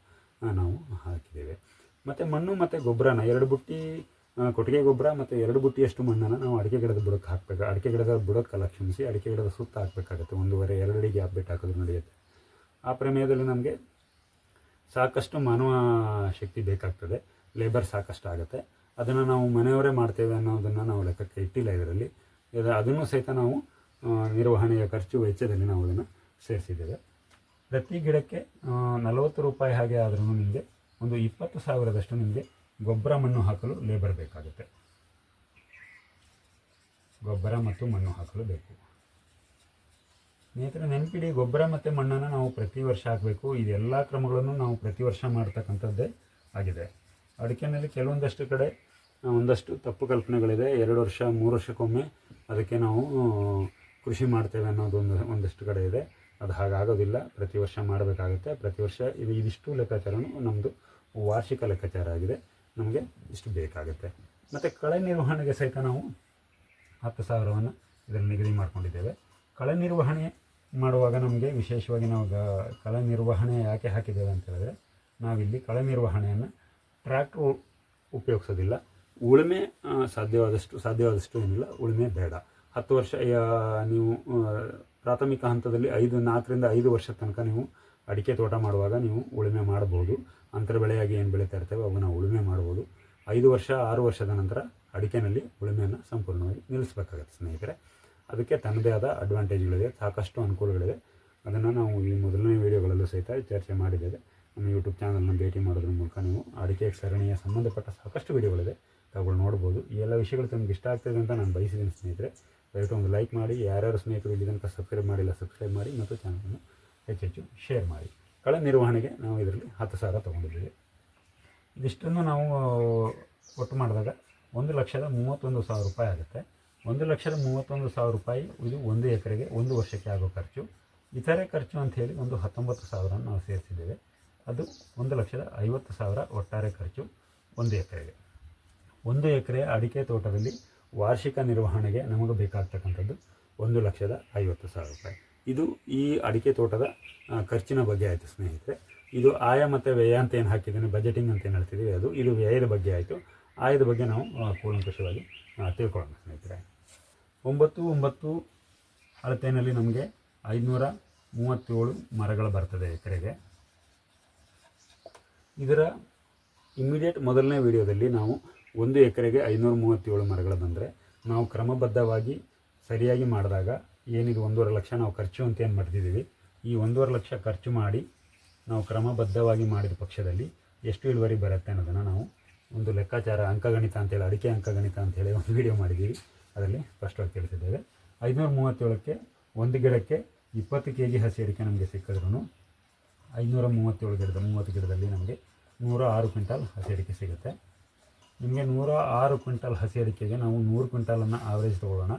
S2: ನಾವು ಹಾಕಿದ್ದೇವೆ. ಮತ್ತು ಮಣ್ಣು ಮತ್ತು ಗೊಬ್ಬರನ ಎರಡು ಬುಟ್ಟಿ ಕೊಟ್ಟಿಗೆ ಗೊಬ್ಬರ ಮತ್ತು ಎರಡು ಬುಟ್ಟಿಯಷ್ಟು ಮಣ್ಣನ್ನು ನಾವು ಅಡಿಕೆ ಗಿಡದ ಬುಡಕ್ಕೆ ಹಾಕಬೇಕು. ಅಡಿಕೆ ಗಿಡದ ಬುಡಕ್ಕೆ ಕ್ಷಮಿಸಿ ಅಡಿಕೆ ಗಿಡದ ಸುತ್ತ ಹಾಕಬೇಕಾಗುತ್ತೆ. ಒಂದೂವರೆ, ಎರಡು ಅಡಿಗೆ ಗ್ಯಾಪ್ ಹಾಕೋದು ನಡೆಯುತ್ತೆ. ಆ ಪ್ರಮೇಯದಲ್ಲಿ ನಮಗೆ ಸಾಕಷ್ಟು ಮಾನವ ಶಕ್ತಿ ಬೇಕಾಗ್ತದೆ. ಲೇಬರ್ ಸಾಕಷ್ಟು ಆಗುತ್ತೆ. ಅದನ್ನು ನಾವು ಮನೆಯವರೇ ಮಾಡ್ತೇವೆ ಅನ್ನೋದನ್ನು ನಾವು ಲೆಕ್ಕಕ್ಕೆ ಇಟ್ಟಿಲ್ಲ ಇದರಲ್ಲಿ. ಇದು, ಅದನ್ನು ಸಹಿತ ನಾವು ನಿರ್ವಹಣೆಯ ಖರ್ಚು ವೆಚ್ಚದಲ್ಲಿ ನಾವು ಅದನ್ನು ಸೇರಿಸಿದ್ದೇವೆ. ಪ್ರತಿ ಗಿಡಕ್ಕೆ ನಲವತ್ತು ರೂಪಾಯಿ ಹಾಗೆ ಆದ್ರೂ ನಿಮಗೆ ಒಂದು ಇಪ್ಪತ್ತು ಸಾವಿರದಷ್ಟು ನಿಮಗೆ ಗೊಬ್ಬರ ಮಣ್ಣು ಹಾಕಲು ಲೇಬರ್ ಬೇಕಾಗುತ್ತೆ. ಗೊಬ್ಬರ ಮತ್ತು ಮಣ್ಣು ಹಾಕಲು ಬೇಕು. ಸ್ನೇಹಿತರೆ, ನೆನಪಿಡಿ, ಗೊಬ್ಬರ ಮತ್ತು ಮಣ್ಣನ್ನು ನಾವು ಪ್ರತಿ ವರ್ಷ ಹಾಕಬೇಕು. ಇದೆಲ್ಲ ಕ್ರಮಗಳನ್ನು ನಾವು ಪ್ರತಿ ವರ್ಷ ಮಾಡ್ತಕ್ಕಂಥದ್ದೇ ಆಗಿದೆ. ಅಡಿಕೆನಲ್ಲಿ ಕೆಲವೊಂದಷ್ಟು ಕಡೆ ಒಂದಷ್ಟು ತಪ್ಪು ಕಲ್ಪನೆಗಳಿದೆ. ಎರಡು ವರ್ಷ, ಮೂರು ವರ್ಷಕ್ಕೊಮ್ಮೆ ಅದಕ್ಕೆ ನಾವು ಕೃಷಿ ಮಾಡ್ತೇವೆ ಅನ್ನೋದು ಒಂದು, ಒಂದಷ್ಟು ಕಡೆ ಇದೆ. ಅದು ಹಾಗಾಗೋದಿಲ್ಲ. ಪ್ರತಿ ವರ್ಷ ಮಾಡಬೇಕಾಗುತ್ತೆ. ಪ್ರತಿ ವರ್ಷ ಇದು ಇದಿಷ್ಟು ಲೆಕ್ಕಾಚಾರನೂ ನಮ್ಮದು ವಾರ್ಷಿಕ ಲೆಕ್ಕಾಚಾರ ಆಗಿದೆ. ನಮಗೆ ಇಷ್ಟು ಬೇಕಾಗುತ್ತೆ. ಮತ್ತು ಕಳೆ ನಿರ್ವಹಣೆಗೆ ಸಹಿತ ನಾವು ಹತ್ತು ಸಾವಿರವನ್ನು ಇದನ್ನು ನಿಗದಿ ಮಾಡ್ಕೊಂಡಿದ್ದೇವೆ. ಕಳೆ ನಿರ್ವಹಣೆ ಮಾಡುವಾಗ ನಮಗೆ ವಿಶೇಷವಾಗಿ ನಾವು ಗ- ಕಳೆ ನಿರ್ವಹಣೆ ಯಾಕೆ ಹಾಕಿದ್ದೇವೆ ಅಂತ ಹೇಳಿದ್ರೆ, ನಾವಿಲ್ಲಿ ಕಳೆ ನಿರ್ವಹಣೆಯನ್ನು ಟ್ರ್ಯಾಕ್ಟ್ರು ಉಪಯೋಗಿಸೋದಿಲ್ಲ. ಉಳುಮೆ ಸಾಧ್ಯವಾದಷ್ಟು ಸಾಧ್ಯವಾದಷ್ಟು ಏನಿಲ್ಲ, ಉಳುಮೆ ಬೇಡ. ಹತ್ತು ವರ್ಷ ನೀವು ಪ್ರಾಥಮಿಕ ಹಂತದಲ್ಲಿ ಐದು, ನಾಲ್ಕರಿಂದ ಐದು ವರ್ಷದ ತನಕ ನೀವು ಅಡಿಕೆ ತೋಟ ಮಾಡುವಾಗ ನೀವು ಉಳುಮೆ ಮಾಡ್ಬೋದು ಅಂತರ ಬೆಳೆಯಾಗಿ ಏನು ಬೆಳೀತಾ ಇರ್ತೇವೆ ಅವನ್ನು ಉಳುಮೆ ಮಾಡ್ಬೋದು ಐದು ವರ್ಷ, ಆರು ವರ್ಷದ ನಂತರ ಅಡಿಕೆನಲ್ಲಿ ಉಳುಮೆಯನ್ನು ಸಂಪೂರ್ಣವಾಗಿ ನಿಲ್ಲಿಸಬೇಕಾಗತ್ತೆ ಸ್ನೇಹಿತರೆ. ಅದಕ್ಕೆ ತನ್ನದೇ ಆದ ಅಡ್ವಾಂಟೇಜ್ಗಳಿದೆ ಸಾಕಷ್ಟು ಅನುಕೂಲಗಳಿದೆ. ಅದನ್ನು ನಾವು ಈ ಮೊದಲನೇ ವೀಡಿಯೋಗಳಲ್ಲೂ ಸಹಿತ ಚರ್ಚೆ ಮಾಡಿದ್ದೇವೆ. ನಮ್ಮ ಯೂಟ್ಯೂಬ್ ಚಾನಲ್ನ ಭೇಟಿ ಮಾಡೋದ್ರ ಮೂಲಕ ನೀವು ಅಡಿಕೆ ಸರಣಿಯ ಸಂಬಂಧಪಟ್ಟ ಸಾಕಷ್ಟು ವೀಡಿಯೋಗಳಿದೆ. ತಾವುಗಳು ನೋಡ್ಬೋದು. ಈ ಎಲ್ಲ ವಿಷಯಗಳು ತಮಗೆ ಇಷ್ಟ ಆಗ್ತದೆ ಅಂತ ನಾನು ಬಯಸಿದ್ದೀನಿ ಸ್ನೇಹಿತರೆ. ದಯವಿಟ್ಟು ಒಂದು ಲೈಕ್ ಮಾಡಿ. ಯಾರ್ಯಾರು ಸ್ನೇಹಿತರು ಇಲ್ಲಿ ತನಕ ಸಬ್ಸ್ಕ್ರೈಬ್ ಮಾಡಿಲ್ಲ ಸಬ್ಸ್ಕ್ರೈಬ್ ಮಾಡಿ ಮತ್ತು ಚಾನಲನ್ನು ಹೆಚ್ಚೆಚ್ಚು ಶೇರ್ ಮಾಡಿ. ಕಳೆ ನಿರ್ವಹಣೆಗೆ ನಾವು ಇದರಲ್ಲಿ ಹತ್ತು ಸಾವಿರ ತೊಗೊಂಡಿದ್ದೀವಿ. ಇದಿಷ್ಟನ್ನು ನಾವು ಒಟ್ಟು ಮಾಡಿದಾಗ ಒಂದು ಲಕ್ಷದ ಮೂವತ್ತೊಂದು ಸಾವಿರ ರೂಪಾಯಿ ಆಗುತ್ತೆ. ಒಂದು ಲಕ್ಷದ ಮೂವತ್ತೊಂದು ಸಾವಿರ ರೂಪಾಯಿ ಇದು ಒಂದು ಎಕರೆಗೆ ಒಂದು ವರ್ಷಕ್ಕೆ ಆಗೋ ಖರ್ಚು. ಇತರೆ ಖರ್ಚು ಅಂತ ಹೇಳಿ ಒಂದು ಹತ್ತೊಂಬತ್ತು ಸಾವಿರನ ನಾವು ಸೇರಿಸಿದ್ದೇವೆ. ಅದು ಒಂದು ಲಕ್ಷದ ಐವತ್ತು ಸಾವಿರ ಒಟ್ಟಾರೆ ಖರ್ಚು ಒಂದು ಎಕರೆಗೆ. ಒಂದು ಎಕರೆ ಅಡಿಕೆ ತೋಟದಲ್ಲಿ ವಾರ್ಷಿಕ ನಿರ್ವಹಣೆಗೆ ನಮಗೆ ಬೇಕಾಗ್ತಕ್ಕಂಥದ್ದು ಒಂದು ಲಕ್ಷದ ಐವತ್ತು ಸಾವಿರ ರೂಪಾಯಿ. ಇದು ಈ ಅಡಿಕೆ ತೋಟದ ಖರ್ಚಿನ ಬಗ್ಗೆ ಆಯಿತು ಸ್ನೇಹಿತರೆ. ಇದು ಆಯ ಮತ್ತು ವ್ಯಯ ಅಂತ ಏನು ಹಾಕಿದ್ದೀನಿ ಬಜೆಟಿಂಗ್ ಅಂತ ಏನು ಹೇಳ್ತಿದ್ದೀವಿ ಅದು. ಇದು ವ್ಯಯದ ಬಗ್ಗೆ ಆಯಿತು. ಆಯದ ಬಗ್ಗೆ ನಾವು ಕೂಲಂಕಷವಾಗಿ ತಿಳ್ಕೊಳ್ಳೋಣ ಸ್ನೇಹಿತರೆ. ಒಂಬತ್ತು ಒಂಬತ್ತು ಅಳತೆಯಲ್ಲಿ ನಮಗೆ ಐದುನೂರ ಮೂವತ್ತೇಳು ಮರಗಳು ಬರ್ತದೆ ಎಕರೆಗೆ. ಇದರ ಇಮ್ಮಿಡಿಯೇಟ್ ಮೊದಲನೇ ವಿಡಿಯೋದಲ್ಲಿ ನಾವು ಒಂದು ಎಕರೆಗೆ ಐನೂರ ಮೂವತ್ತೇಳು ಮರಗಳು ಬಂದರೆ ನಾವು ಕ್ರಮಬದ್ಧವಾಗಿ ಸರಿಯಾಗಿ ಮಾಡಿದಾಗ ಏನಿದು ಒಂದೂವರೆ ಲಕ್ಷ ನಾವು ಖರ್ಚು ಅಂತ ಏನು ಮಾಡ್ತಿದ್ದೀವಿ? ಈ ಒಂದೂವರೆ ಲಕ್ಷ ಖರ್ಚು ಮಾಡಿ ನಾವು ಕ್ರಮಬದ್ಧವಾಗಿ ಮಾಡಿದ ಪಕ್ಷದಲ್ಲಿ ಎಷ್ಟು ಇಳುವರಿ ಬರುತ್ತೆ ಅನ್ನೋದನ್ನು ನಾವು ಒಂದು ಲೆಕ್ಕಾಚಾರ ಅಂಕಗಣಿತ ಅಂತೇಳಿ ಅಡಿಕೆ ಅಂಕಗಣಿತ ಅಂತೇಳಿ ಒಂದು ವಿಡಿಯೋ ಮಾಡಿದ್ದೀವಿ. ಅದರಲ್ಲಿ ಸ್ಪಷ್ಟವಾಗಿ ತಿಳಿಸಿದ್ದೇವೆ ಐದುನೂರ ಮೂವತ್ತೇಳಕ್ಕೆ ಒಂದು ಗಿಡಕ್ಕೆ ಇಪ್ಪತ್ತು ಕೆ ಜಿ ಹಸಿ ಅಡಿಕೆ ನಮಗೆ ಸಿಕ್ಕಿದ್ರೂ ಐನೂರ ಮೂವತ್ತೇಳು ಗಿಡದ ಮೂವತ್ತು ಗಿಡದಲ್ಲಿ ನಮಗೆ ನೂರ ಆರು ಕ್ವಿಂಟಾಲ್ ಹಸಿ ಅಡಿಕೆ ಸಿಗುತ್ತೆ. ನಿಮಗೆ ನೂರ ಆರು ಕ್ವಿಂಟಾಲ್ ಹಸಿ ಅಡಿಕೆಗೆ ನಾವು ನೂರು ಕ್ವಿಂಟಾಲನ್ನು ಆವರೇಜ್ ತೊಗೊಳ್ಳೋಣ.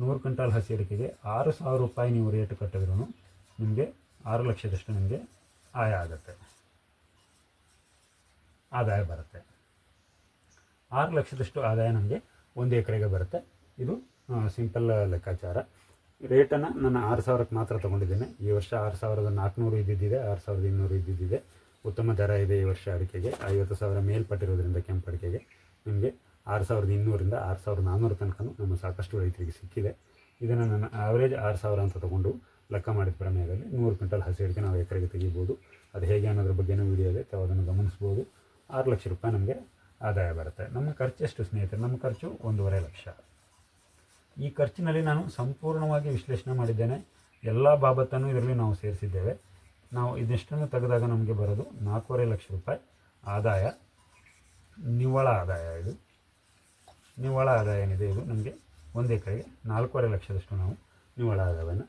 S2: ನೂರು ಕ್ವಿಂಟಾಲ್ ಹಸಿ ಅಡಿಕೆಗೆ ಆರು ಸಾವಿರ ರೂಪಾಯಿ ನೀವು ರೇಟ್ ಕಟ್ಟಿದ್ರೂ ನಿಮಗೆ ಆರು ಲಕ್ಷದಷ್ಟು ನಿಮಗೆ ಆಯ ಆಗುತ್ತೆ. ಆದಾಯ ಬರುತ್ತೆ. ಆರು ಲಕ್ಷದಷ್ಟು ಆದಾಯ ನಮಗೆ ಒಂದು ಎಕರೆಗೆ ಬರುತ್ತೆ. ಇದು ಸಿಂಪಲ್ ಲೆಕ್ಕಾಚಾರ. ರೇಟನ್ನು ನಾನು ಆರು ಸಾವಿರಕ್ಕೆ ಮಾತ್ರ ತೊಗೊಂಡಿದ್ದೇನೆ. ಈ ವರ್ಷ ಆರು ಸಾವಿರದ ನಾಲ್ಕುನೂರು ಇದ್ದಿದ್ದಿದೆ, ಆರು ಸಾವಿರದ ಇನ್ನೂರು ಇದ್ದಿದ್ದಿದೆ. ಉತ್ತಮ ದರ ಇದೆ ಈ ವರ್ಷ ಅಡಿಕೆಗೆ. ಐವತ್ತು ಸಾವಿರ ಮೇಲ್ಪಟ್ಟಿರೋದ್ರಿಂದ ಕೆಂಪು ಅಡಿಕೆಗೆ ನಿಮಗೆ ಆರು ಸಾವಿರದ ಇನ್ನೂರಿಂದ ಆರು ಸಾವಿರದ ನಾನ್ನೂರು ತನಕ ನಮ್ಮ ಸಾಕಷ್ಟು ರೈತರಿಗೆ ಸಿಕ್ಕಿದೆ. ಇದನ್ನು ನನ್ನ ಆವರೇಜ್ ಆರು ಸಾವಿರ ಅಂತ ತೊಗೊಂಡು ಲೆಕ್ಕ ಮಾಡಿದ ಪ್ರಮೇಯದಲ್ಲಿ ನೂರು ಕ್ವಿಂಟಲ್ ಹಸಿ ನಾವು ಎಕರೆಗೆ ತೆಗಿಬೋದು. ಅದು ಹೇಗೆ ಅನ್ನೋದ್ರ ಬಗ್ಗೆನೂ ವಿಡಿಯೋ ಇದೆ ತಾವು ಅದನ್ನು ಗಮನಿಸ್ಬೋದು. ಆರು ಲಕ್ಷ ರೂಪಾಯಿ ನಮಗೆ ಆದಾಯ ಬರುತ್ತೆ. ನಮ್ಮ ಖರ್ಚು ಎಷ್ಟು ಸ್ನೇಹಿತರೆ? ನಮ್ಮ ಖರ್ಚು ಒಂದೂವರೆ ಲಕ್ಷ. ಈ ಖರ್ಚಿನಲ್ಲಿ ನಾನು ಸಂಪೂರ್ಣವಾಗಿ ವಿಶ್ಲೇಷಣೆ ಮಾಡಿದ್ದೇನೆ. ಎಲ್ಲ ಬಾಬತ್ತನ್ನು ಇದರಲ್ಲಿ ನಾವು ಸೇರಿಸಿದ್ದೇವೆ. ನಾವು ಇದಿಷ್ಟನ್ನು ತೆಗೆದಾಗ ನಮಗೆ ಬರೋದು ನಾಲ್ಕೂವರೆ ಲಕ್ಷ ರೂಪಾಯಿ ಆದಾಯ, ನಿವ್ವಳ ಆದಾಯ ಇದು. ನಿವ್ವಳ ಆದಾಯ ಏನಿದೆ ಇದು ನಮಗೆ ಒಂದು ಎಕರೆಗೆ ನಾಲ್ಕೂವರೆ ಲಕ್ಷದಷ್ಟು ನಾವು ನಿವ್ವಳ ಆದಾಯವನ್ನು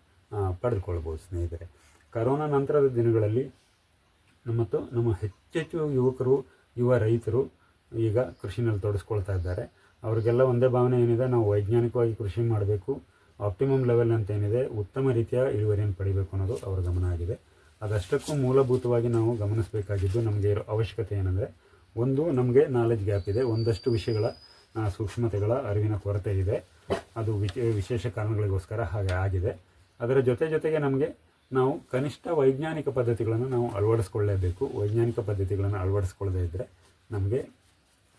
S2: ಪಡೆದುಕೊಳ್ಬೋದು ಸ್ನೇಹಿತರೆ. ಕರೋನಾ ನಂತರದ ದಿನಗಳಲ್ಲಿ ಮತ್ತು ನಮ್ಮ ಹೆಚ್ಚೆಚ್ಚು ಯುವಕರು, ಯುವ ರೈತರು ಈಗ ಕೃಷಿನಲ್ಲಿ ತೊಡಸ್ಕೊಳ್ತಾ ಇದ್ದಾರೆ. ಅವರಿಗೆಲ್ಲ ಒಂದೇ ಭಾವನೆ ಏನಿದೆ, ನಾವು ವೈಜ್ಞಾನಿಕವಾಗಿ ಕೃಷಿ ಮಾಡಬೇಕು. ಆಪ್ಟಿಮಮ್ ಲೆವೆಲ್ ಅಂತ ಏನಿದೆ, ಉತ್ತಮ ರೀತಿಯ ಇಳುವರಿಯನ್ನು ಪಡಿಬೇಕು ಅನ್ನೋದು ಅವರ ಗಮನ ಆಗಿದೆ. ಅದಷ್ಟಕ್ಕೂ ಮೂಲಭೂತವಾಗಿ ನಾವು ಗಮನಿಸಬೇಕಾಗಿದ್ದು ನಮಗೆ ಇರೋ ಅವಶ್ಯಕತೆ ಏನಂದರೆ, ಒಂದು ನಮಗೆ ನಾಲೆಜ್ ಗ್ಯಾಪ್ ಇದೆ. ಒಂದಷ್ಟು ವಿಷಯಗಳ ಸೂಕ್ಷ್ಮತೆಗಳ ಅರಿವಿನ ಕೊರತೆ ಇದೆ. ಅದು ವಿಶೇಷ ಕಾರಣಗಳಿಗೋಸ್ಕರ ಹಾಗೆ ಆಗಿದೆ. ಅದರ ಜೊತೆ ಜೊತೆಗೆ ನಮಗೆ ನಾವು ಕನಿಷ್ಠ ವೈಜ್ಞಾನಿಕ ಪದ್ಧತಿಗಳನ್ನು ನಾವು ಅಳವಡಿಸ್ಕೊಳ್ಳೇಬೇಕು. ವೈಜ್ಞಾನಿಕ ಪದ್ಧತಿಗಳನ್ನು ಅಳವಡಿಸ್ಕೊಳ್ಳದೇ ಇದ್ದರೆ ನಮಗೆ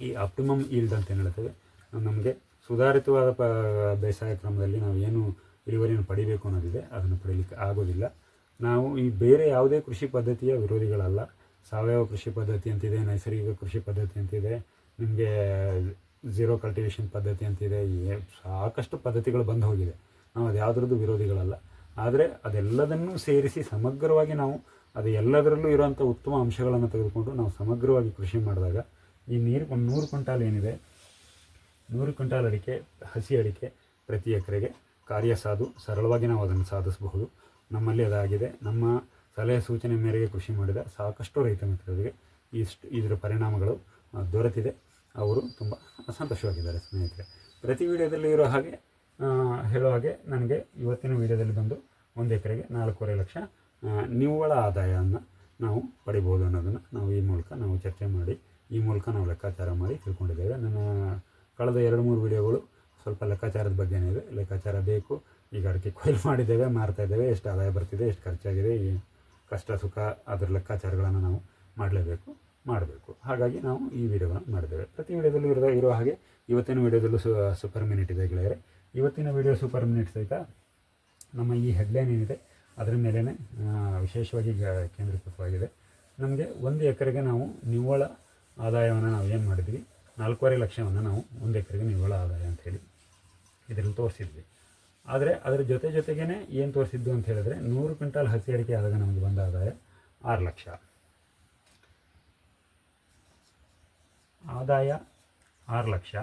S2: ಈ ಆಪ್ಟಿಮಮ್ ಈಲ್ಡ್ ಅಂತ ಹೇಳ್ತೇವೆ ನಮಗೆ ಸುಧಾರಿತವಾದ ಪ, ಬೇಸಾಯ ಕ್ರಮದಲ್ಲಿ ನಾವು ಏನು ಇಳುವರಿಯನ್ನು ಪಡಿಬೇಕು ಅನ್ನೋದಿದೆ, ಅದನ್ನು ಪಡೀಲಿಕ್ಕೆ ಆಗೋದಿಲ್ಲ. ನಾವು ಈ ಬೇರೆ ಯಾವುದೇ ಕೃಷಿ ಪದ್ಧತಿಯ ವಿರೋಧಿಗಳಲ್ಲ. ಸಾವಯವ ಕೃಷಿ ಪದ್ಧತಿ ಅಂತಿದೆ, ನೈಸರ್ಗಿಕ ಕೃಷಿ ಪದ್ಧತಿ ಅಂತಿದೆ. ನಿಮಗೆ ಝೀರೋ ಕಲ್ಟಿವೇಷನ್ ಪದ್ಧತಿ ಅಂತಿದೆ ಸಾಕಷ್ಟು ಪದ್ಧತಿಗಳು ಬಂದು ಹೋಗಿದೆ. ನಾವು ಅದು ಯಾವುದ್ರದ್ದು ವಿರೋಧಿಗಳಲ್ಲ. ಆದರೆ ಅದೆಲ್ಲದನ್ನೂ ಸೇರಿಸಿ ಸಮಗ್ರವಾಗಿ ನಾವು ಅದು ಎಲ್ಲದರಲ್ಲೂ ಇರುವಂಥ ಉತ್ತಮ ಅಂಶಗಳನ್ನು ತೆಗೆದುಕೊಂಡು ನಾವು ಸಮಗ್ರವಾಗಿ ಕೃಷಿ ಮಾಡಿದಾಗ ಈ ನೀರು ಒಂದು ನೂರು ಕ್ವಿಂಟಾಲ್ ಏನಿದೆ, ನೂರು ಕ್ವಿಂಟಾಲ್ ಅಡಿಕೆ, ಹಸಿ ಅಡಿಕೆ ಪ್ರತಿ ಎಕರೆಗೆ ಕಾರ್ಯ ಸಾಧು, ಸರಳವಾಗಿ ನಾವು ಅದನ್ನು ಸಾಧಿಸಬಹುದು. ನಮ್ಮಲ್ಲಿ ಅದಾಗಿದೆ. ನಮ್ಮ ಸಲಹೆ ಸೂಚನೆ ಮೇರೆಗೆ ಕೃಷಿ ಮಾಡಿದ ಸಾಕಷ್ಟು ರೈತ ಮಿತ್ರರಿಗೆ ಇಷ್ಟು ಇದರ ಪರಿಣಾಮಗಳು ದೊರೆತಿದೆ. ಅವರು ತುಂಬ ಸಂತೋಷವಾಗಿದ್ದಾರೆ ಸ್ನೇಹಿತರೆ. ಪ್ರತಿ ವಿಡಿಯೋದಲ್ಲಿ ಇರೋ ಹಾಗೆ ಹೇಳೋ ಹಾಗೆ ನನಗೆ ಇವತ್ತಿನ ವಿಡಿಯೋದಲ್ಲಿ ಬಂದು ಒಂದು ಎಕರೆಗೆ ನಾಲ್ಕೂವರೆ ಲಕ್ಷ ನಿವ್ವಳ ಆದಾಯವನ್ನು ನಾವು ಪಡಿಬೋದು ಅನ್ನೋದನ್ನು ನಾವು ಈ ಮೂಲಕ ನಾವು ಚರ್ಚೆ ಮಾಡಿ, ಈ ಮೂಲಕ ನಾವು ಲೆಕ್ಕಾಚಾರ ಮಾಡಿ ತಿಳ್ಕೊಂಡಿದ್ದೇವೆ. ನನ್ನ ಕಳೆದ ಎರಡು ಮೂರು ವಿಡಿಯೋಗಳು ಸ್ವಲ್ಪ ಲೆಕ್ಕಾಚಾರದ ಬಗ್ಗೆನೇ ಇದೆ ಲೆಕ್ಕಾಚಾರ ಬೇಕು, ಈಗ ಅಡಿಕೆ ಕೊಯ್ಲು ಮಾಡಿದ್ದೇವೆ, ಮಾರ್ತಾ ಇದ್ದೇವೆ, ಎಷ್ಟು ಆದಾಯ ಬರ್ತಿದೆ, ಎಷ್ಟು ಖರ್ಚಾಗಿದೆ, ಈ ಕಷ್ಟ ಸುಖ, ಅದರ ಲೆಕ್ಕಾಚಾರಗಳನ್ನು ನಾವು ಮಾಡಲೇಬೇಕು. ಮಾಡಬೇಕು. ಹಾಗಾಗಿ ನಾವು ಈ ವಿಡಿಯೋಗಳನ್ನು ಮಾಡಿದ್ದೇವೆ. ಪ್ರತಿ ವಿಡಿಯೋದಲ್ಲೂ ಇರೋ ಇರೋ ಹಾಗೆ ಇವತ್ತಿನ ವಿಡಿಯೋದಲ್ಲೂ ಸೂಪರ್ ಮಿನಿಟ್ ಇದೆ ಗೆಳೆಯರೆ. ಇವತ್ತಿನ ವಿಡಿಯೋ ಸೂಪರ್ ಮಿನಿಟ್ ಸಹಿತ ನಮ್ಮ ಈ ಹೆಡ್ಲೈನ್ ಏನಿದೆ, ಅದರ ಮೇಲೇ ವಿಶೇಷವಾಗಿ ಕೇಂದ್ರೀಕೃತವಾಗಿದೆ. ನಮಗೆ ಒಂದು ಎಕರೆಗೆ ನಾವು ನಿವ್ವಳ ಆದಾಯವನ್ನು ನಾವು ಏನು ಮಾಡಿದ್ವಿ? ನಾಲ್ಕೂವರೆ ಲಕ್ಷವನ್ನು ನಾವು ಒಂದು ಎಕರೆಗೆ ನಿವ್ವಳ ಆದಾಯ ಅಂತ ಹೇಳಿ ಇದರಲ್ಲಿ ತೋರಿಸಿದ್ವಿ. ಆದರೆ ಅದರ ಜೊತೆ ಜೊತೆಗೇ ಏನು ತೋರಿಸಿದ್ದು ಅಂತ ಹೇಳಿದ್ರೆ ನೂರು ಕ್ವಿಂಟಾಲ್ ಹಸಿ ಅಡಿಕೆ ಆದಾಗ ನಮಗೆ ಬಂದ ಆದಾಯ ಆರು ಲಕ್ಷ. ಆದಾಯ ಆರು ಲಕ್ಷ.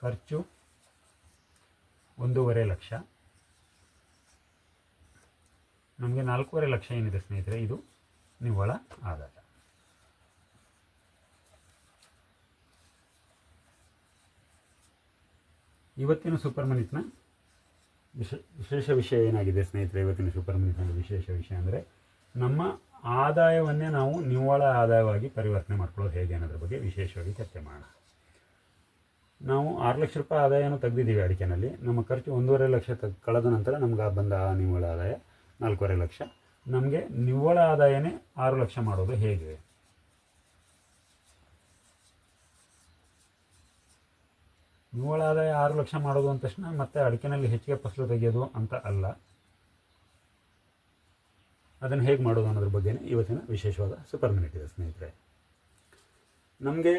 S2: ಖರ್ಚು ಒಂದೂವರೆ ಲಕ್ಷ. ನಮಗೆ ನಾಲ್ಕೂವರೆ ಲಕ್ಷ ಏನಿದೆ ಸ್ನೇಹಿತರೆ, ಇದು ನಿವ್ವಳ ಆದಾಯ. ಇವತ್ತಿನ ಸೂಪರ್ ಮನಿತ್ನ ವಿಶ, ವಿಶೇಷ ವಿಷಯ ಏನಾಗಿದೆ ಸ್ನೇಹಿತರೆ, ಇವತ್ತಿನ ಸೂಪರ್ ಮನಿತ್ನ ವಿಶೇಷ ವಿಷಯ ಅಂದರೆ ನಮ್ಮ ಆದಾಯವನ್ನೇ ನಾವು ನಿವ್ವಳ ಆದಾಯವಾಗಿ ಪರಿವರ್ತನೆ ಮಾಡ್ಕೊಳ್ಳೋದು ಹೇಗೆ ಅನ್ನೋದ್ರ ಬಗ್ಗೆ ವಿಶೇಷವಾಗಿ ಚರ್ಚೆ ಮಾಡೋಣ. ನಾವು ಆರು ಲಕ್ಷ ರೂಪಾಯಿ ಆದಾಯನೂ ತೆಗೆದಿದ್ದೀವಿ ಅಡಿಕೆನಲ್ಲಿ. ನಮ್ಮ ಖರ್ಚು ಒಂದೂವರೆ ಲಕ್ಷ ತಗ್ ಕಳೆದ ನಂತರ ನಮ್ಗೆ ಬಂದ ಆ ನಿವ್ವಳ ಆದಾಯ ನಾಲ್ಕೂವರೆ ಲಕ್ಷ. ನಮಗೆ ನಿವ್ವಳ ಆದಾಯನೇ ಆರು ಲಕ್ಷ ಮಾಡೋದು ಹೇಗೆ? ನಿವ್ವಳ ಆದಾಯ ಆರು ಲಕ್ಷ ಮಾಡೋದು ಅಂದ ತಕ್ಷಣ ಮತ್ತೆ ಅಡಿಕೆನಲ್ಲಿ ಹೆಚ್ಚಿಗೆ ಫಸಲು ತೆಗೆಯೋದು ಅಂತ ಅಲ್ಲ. ಅದನ್ನು ಹೇಗೆ ಮಾಡೋದು ಅನ್ನೋದ್ರ ಬಗ್ಗೆ ಇವತ್ತಿನ ವಿಶೇಷವಾದ ಸೂಪರ್ ಮಿನಿಟ್ ಇದೆ, ಸ್ನೇಹಿತರೆ. ನಮಗೆ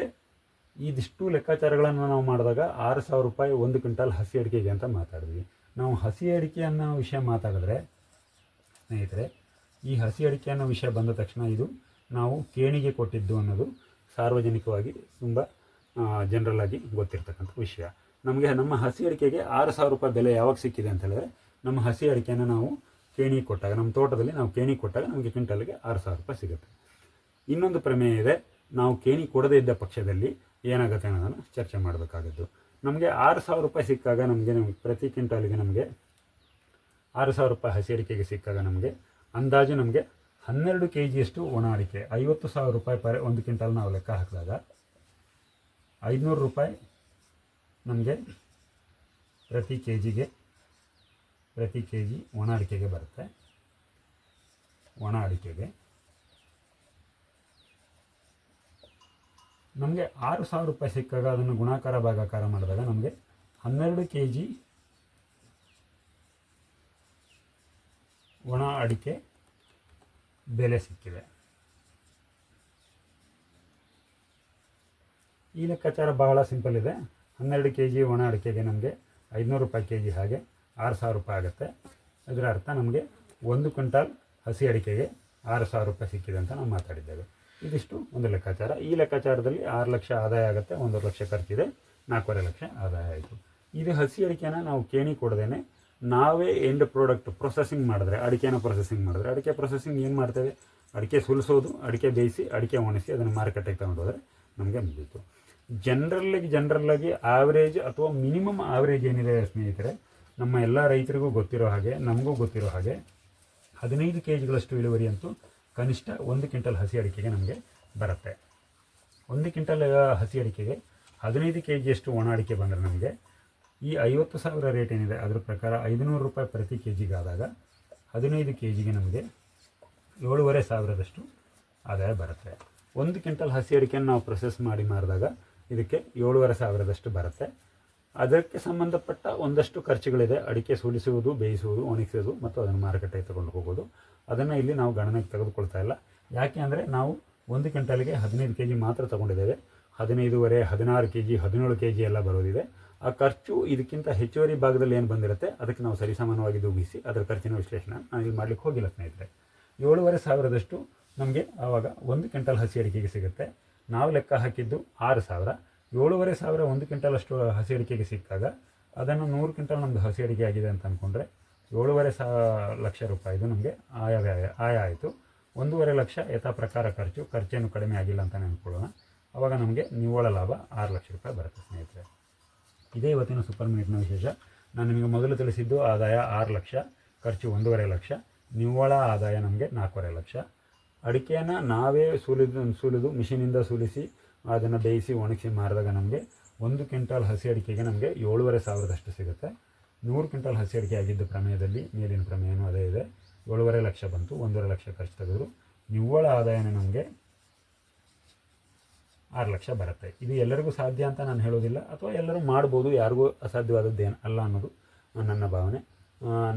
S2: ಇದಿಷ್ಟು ಲೆಕ್ಕಾಚಾರಗಳನ್ನು ನಾವು ಮಾಡಿದಾಗ ಆರು ಸಾವಿರ ರೂಪಾಯಿ ಒಂದು ಕ್ವಿಂಟಾಲ್ ಹಸಿ ಅಡಿಕೆಗೆ ಅಂತ ಮಾತಾಡಿದ್ವಿ. ನಾವು ಹಸಿ ಅಡಿಕೆ ಅನ್ನೋ ವಿಷಯ ಮಾತಾಡಿದ್ರೆ, ಸ್ನೇಹಿತರೆ, ಈ ಹಸಿ ಅಡಿಕೆ ಅನ್ನೋ ವಿಷಯ ಬಂದ ತಕ್ಷಣ ಇದು ನಾವು ಕೇಣಿಗೆ ಕೊಟ್ಟಿದ್ದು ಅನ್ನೋದು ಸಾರ್ವಜನಿಕವಾಗಿ ತುಂಬ ಜನರಲ್ ಆಗಿ ಗೊತ್ತಿರ್ತಕ್ಕಂಥ ವಿಷಯ. ನಮಗೆ ನಮ್ಮ ಹಸಿ ಅಡಿಕೆಗೆ ಆರು ಸಾವಿರ ರೂಪಾಯಿ ಬೆಲೆ ಯಾವಾಗ ಸಿಕ್ಕಿದೆ ಅಂತ ಹೇಳಿದ್ರೆ, ನಮ್ಮ ಹಸಿ ಅಡಿಕೆಯನ್ನು ನಾವು ಕೇಣಿ ಕೊಟ್ಟಾಗ, ನಮ್ಮ ತೋಟದಲ್ಲಿ ನಾವು ಕೇಣಿ ಕೊಟ್ಟಾಗ ನಮಗೆ ಕ್ವಿಂಟಲ್ಗೆ ಆರು ಸಾವಿರ ರೂಪಾಯಿ ಸಿಗುತ್ತೆ. ಇನ್ನೊಂದು ಪ್ರಮೇಯ ಇದೆ, ನಾವು ಕೇಣಿ ಕೊಡದೇ ಇದ್ದ ಪಕ್ಷದಲ್ಲಿ ಏನಾಗುತ್ತೆ ಅನ್ನೋದನ್ನು ಚರ್ಚೆ ಮಾಡಬೇಕಾಗಿದ್ದು ನಮಗೆ ಆರು ಸಾವಿರ ರೂಪಾಯಿ ಸಿಕ್ಕಾಗ ನಮಗೆ ನಮಗೆ ಪ್ರತಿ ಕ್ವಿಂಟಾಲಿಗೆ ನಮಗೆ ಆರು ಸಾವಿರ ರೂಪಾಯಿ ಹಸಿ ಅಡಿಕೆಗೆ ಸಿಕ್ಕಾಗ ನಮಗೆ ಅಂದಾಜು ನಮಗೆ ಹನ್ನೆರಡು ಕೆ ಜಿಯಷ್ಟು ಒಣ ಅಡಿಕೆ, ಐವತ್ತು ಸಾವಿರ ರೂಪಾಯಿ ಪರ್ ಒಂದು ಕ್ವಿಂಟಲ್ ನಾವು ಲೆಕ್ಕ ಹಾಕಿದಾಗ ಐದುನೂರು ರೂಪಾಯಿ ನಮಗೆ ಪ್ರತಿ ಕೆ ಜಿಗೆ ಪ್ರತಿ ಕೆ ಜಿ ಒಣ ಅಡಿಕೆಗೆ ಬರುತ್ತೆ. ಒಣ ಅಡಿಕೆಗೆ. ನಮಗೆ ಆರು ಸಾವಿರ ರೂಪಾಯಿ ಸಿಕ್ಕಾಗ ಅದನ್ನು ಗುಣಾಕಾರ, ಭಾಗಾಕಾರ ಮಾಡಿದಾಗ ನಮಗೆ ಹನ್ನೆರಡು ಕೆ ಜಿ ಒಣ ಅಡಿಕೆ ಬೆಲೆ ಸಿಕ್ಕಿದೆ. ಈ ಲೆಕ್ಕಾಚಾರ ಬಹಳ ಸಿಂಪಲ್ ಇದೆ. ಹನ್ನೆರಡು ಕೆ ಜಿ ಒಣ ಅಡಿಕೆಗೆ ನಮಗೆ ಐದುನೂರು ರೂಪಾಯಿ ಕೆ ಜಿ ಹಾಗೆ ಆರು ಸಾವಿರ ರೂಪಾಯಿ ಆಗುತ್ತೆ. ಅದರ ಅರ್ಥ ನಮಗೆ ಒಂದು ಕ್ವಿಂಟಾಲ್ ಹಸಿ ಅಡಿಕೆಗೆ ಆರು ಸಾವಿರ ರೂಪಾಯಿ ಸಿಕ್ಕಿದೆ ಅಂತ ನಾವು ಮಾತಾಡಿದ್ದೇವೆ. ಇದಿಷ್ಟು ಒಂದು ಲೆಕ್ಕಾಚಾರ. ಈ ಲೆಕ್ಕಾಚಾರದಲ್ಲಿ ಆರು ಲಕ್ಷ ಆದಾಯ ಆಗುತ್ತೆ ಒಂದು ಲಕ್ಷ ಖರ್ಚಿದೆ, ನಾಲ್ಕೂವರೆ ಲಕ್ಷ ಆದಾಯ ಆಯಿತು. ಇದು ಹಸಿ ಅಡಿಕೆನ ನಾವು ಕೇಣಿ ಕೊಡದೇನೆ, ನಾವೇ ಎಂಡ್ ಪ್ರಾಡಕ್ಟ್ ಪ್ರೊಸೆಸಿಂಗ್ ಮಾಡಿದ್ರೆ, ಅಡಿಕೆನ ಪ್ರೊಸೆಸಿಂಗ್ ಮಾಡಿದ್ರೆ, ಅಡಿಕೆ ಪ್ರೊಸೆಸಿಂಗ್ ಏನು ಮಾಡ್ತೇವೆ? ಅಡಿಕೆ ಸುಲಿಸೋದು, ಅಡಿಕೆ ಬೇಯಿಸಿ, ಅಡಿಕೆ ಒಣಗಿಸಿ ಅದನ್ನು ಮಾರುಕಟ್ಟೆಗೆ ತಗೊಂಡು ಹೋದರೆ ನಮಗೆ ಮುಗೀತು. ಜನರಲ್ಲಿಗೆ ಜನರಲ್ಲಾಗಿ ಆವ್ರೇಜ್ ಅಥವಾ ಮಿನಿಮಮ್ ಆವ್ರೇಜ್ ಏನಿದೆ ಸ್ನೇಹಿತರೆ ನಮ್ಮ ಎಲ್ಲ ರೈತರಿಗೂ ಗೊತ್ತಿರೋ ಹಾಗೆ, ನಮಗೂ ಗೊತ್ತಿರೋ ಹಾಗೆ ಹದಿನೈದು ಕೆ ಜಿಗಳಷ್ಟು ಇಳುವರಿ ಅಂತೂ ಕನಿಷ್ಠ ಒಂದು ಕ್ವಿಂಟಲ್ ಹಸಿ ಅಡಿಕೆಗೆ ನಮಗೆ ಬರುತ್ತೆ. ಒಂದು ಕ್ವಿಂಟಲ್ ಹಸಿ ಅಡಿಕೆಗೆ ಹದಿನೈದು ಕೆ ಜಿಯಷ್ಟು ಒಣ ಅಡಿಕೆ ಬಂದರೆ ನಮಗೆ ಈ ಐವತ್ತು ಸಾವಿರ ರೇಟ್ ಏನಿದೆ, ಅದರ ಪ್ರಕಾರ ಐದುನೂರು ರೂಪಾಯಿ ಪ್ರತಿ ಕೆ ಜಿಗಾದಾಗ ಹದಿನೈದು ಕೆ ಜಿಗೆ ನಮಗೆ ಏಳುವರೆ ಸಾವಿರದಷ್ಟು ಆದಾಯ ಬರುತ್ತೆ. ಒಂದು ಕ್ವಿಂಟಲ್ ಹಸಿ ಅಡಿಕೆಯನ್ನು ನಾವು ಪ್ರೊಸೆಸ್ ಮಾಡಿ ಮಾರಿದಾಗ ಇದಕ್ಕೆ ಏಳುವರೆ ಸಾವಿರದಷ್ಟು ಬರುತ್ತೆ. ಅದಕ್ಕೆ ಸಂಬಂಧಪಟ್ಟ ಒಂದಷ್ಟು ಖರ್ಚುಗಳಿದೆ. ಅಡಿಕೆ ಸುಲಿಸುವುದು, ಬೇಯಿಸುವುದು ಒಣಗಿಸೋದು ಮತ್ತು ಅದನ್ನು ಮಾರುಕಟ್ಟೆಗೆ ತಗೊಂಡು ಹೋಗೋದು. ಅದನ್ನು ಇಲ್ಲಿ ನಾವು ಗಣನೆಗೆ ತೆಗೆದುಕೊಳ್ತಾ ಇಲ್ಲ. ಯಾಕೆ ಅಂದರೆ ನಾವು ಒಂದು ಕ್ವಿಂಟಲ್ಗೆ ಹದಿನೈದು ಕೆ ಜಿ ಮಾತ್ರ ತಗೊಂಡಿದ್ದೇವೆ. ಹದಿನೈದುವರೆ, ಹದಿನಾರು ಕೆ ಜಿ ಹದಿನೇಳು ಕೆ ಜಿ ಎಲ್ಲ ಬರೋದಿದೆ. ಆ ಖರ್ಚು ಇದಕ್ಕಿಂತ ಹೆಚ್ಚುವರಿ ಭಾಗದಲ್ಲಿ ಏನು ಬಂದಿರುತ್ತೆ, ಅದಕ್ಕೆ ನಾವು ಸರಿಸಮಾನವಾಗಿ ದೂಗಿಸಿ ಅದರ ಖರ್ಚಿನ ವಿಶ್ಲೇಷಣೆ ನಾನು ಇಲ್ಲಿ ಮಾಡಲಿಕ್ಕೆ ಹೋಗಿಲ್ಲ ಸ್ನೇಹಿತರೆ. ಏಳುವರೆ ಸಾವಿರದಷ್ಟು ನಮಗೆ ಆವಾಗ ಒಂದು ಕ್ವಿಂಟಲ್ ಹಸಿ ಅಡಿಕೆಗೆ ಸಿಗುತ್ತೆ. ನಾವು ಲೆಕ್ಕ ಹಾಕಿದ್ದು ಆರು ಸಾವಿರ. ಏಳುವರೆ ಸಾವಿರ ಒಂದು ಕ್ವಿಂಟಲ್ ಅಷ್ಟು ಹಸಿ ಅಡಿಕೆಗೆ ಸಿಕ್ಕಾಗ ಅದನ್ನು ನೂರು ಕ್ವಿಂಟಲ್ ನಮ್ಮದು ಹಸಿ ಅಡಿಕೆ ಆಗಿದೆ ಅಂತ ಅಂದ್ಕೊಂಡ್ರೆ ಏಳುವರೆ ಸಾ, ಲಕ್ಷ ರೂಪಾಯಿದು ನಮಗೆ ಆಯವ್ಯಯ, ಆಯ ಆಯಿತು. ಒಂದೂವರೆ ಲಕ್ಷ ಯಥಾ ಪ್ರಕಾರ ಖರ್ಚು, ಖರ್ಚೇನು ಕಡಿಮೆ ಆಗಿಲ್ಲ ಅಂತ ನೆನ್ಕೊಳ್ಳೋಣ ಅವಾಗ ನಮಗೆ ನಿವ್ವಳ ಲಾಭ ಆರು ಲಕ್ಷ ರೂಪಾಯಿ ಬರುತ್ತೆ ಸ್ನೇಹಿತರೆ. ಇದೇ ಇವತ್ತಿನ ಸೂಪರ್ ಮಿನಿಟ್ನ ವಿಶೇಷ. ನಾನು ನಿಮಗೆ ಮೊದಲು ತಿಳಿಸಿದ್ದು ಆದಾಯ ಆರು ಲಕ್ಷ, ಖರ್ಚು ಒಂದೂವರೆ ಲಕ್ಷ, ನಿವ್ವಳ ಆದಾಯ ನಮಗೆ ನಾಲ್ಕೂವರೆ ಲಕ್ಷ. ಅಡಿಕೆಯನ್ನು ನಾವೇ ಸುಲಿದು, ಸೂಲಿದು, ಮಿಷಿನಿಂದ ಸುಲಿಸಿ ಅದನ್ನು ಬೇಯಿಸಿ ಒಣಗಿಸಿ ಮಾರಿದಾಗ ನಮಗೆ ಒಂದು ಕ್ವಿಂಟಾಲ್ ಹಸಿ ಅಡಿಕೆಗೆ ನಮಗೆ ಏಳುವರೆ ಸಾವಿರದಷ್ಟು ಸಿಗುತ್ತೆ. ನೂರು ಕ್ವಿಂಟಾಲ್ ಹಸಿ ಅಡಿಕೆ ಆಗಿದ್ದ ಪ್ರಮೇಯದಲ್ಲಿ ಮೇಲಿನ ಪ್ರಮೇಯನೂ ಅದೇ ಇದೆ. ಏಳುವರೆ ಲಕ್ಷ ಬಂತು, ಒಂದೂವರೆ ಲಕ್ಷ ಖರ್ಚು ತೆಗೆದ್ರು. ನಿವ್ವಳ ಆದಾಯನೇ ನಮಗೆ ಆರು ಲಕ್ಷ ಬರುತ್ತೆ. ಇದು ಎಲ್ಲರಿಗೂ ಸಾಧ್ಯ ಅಂತ ನಾನು ಹೇಳೋದಿಲ್ಲ ಅಥವಾ ಎಲ್ಲರೂ ಮಾಡ್ಬೋದು, ಯಾರಿಗೂ ಅಸಾಧ್ಯವಾದದ್ದೇನು ಅಲ್ಲ ಅನ್ನೋದು ನನ್ನ ಭಾವನೆ.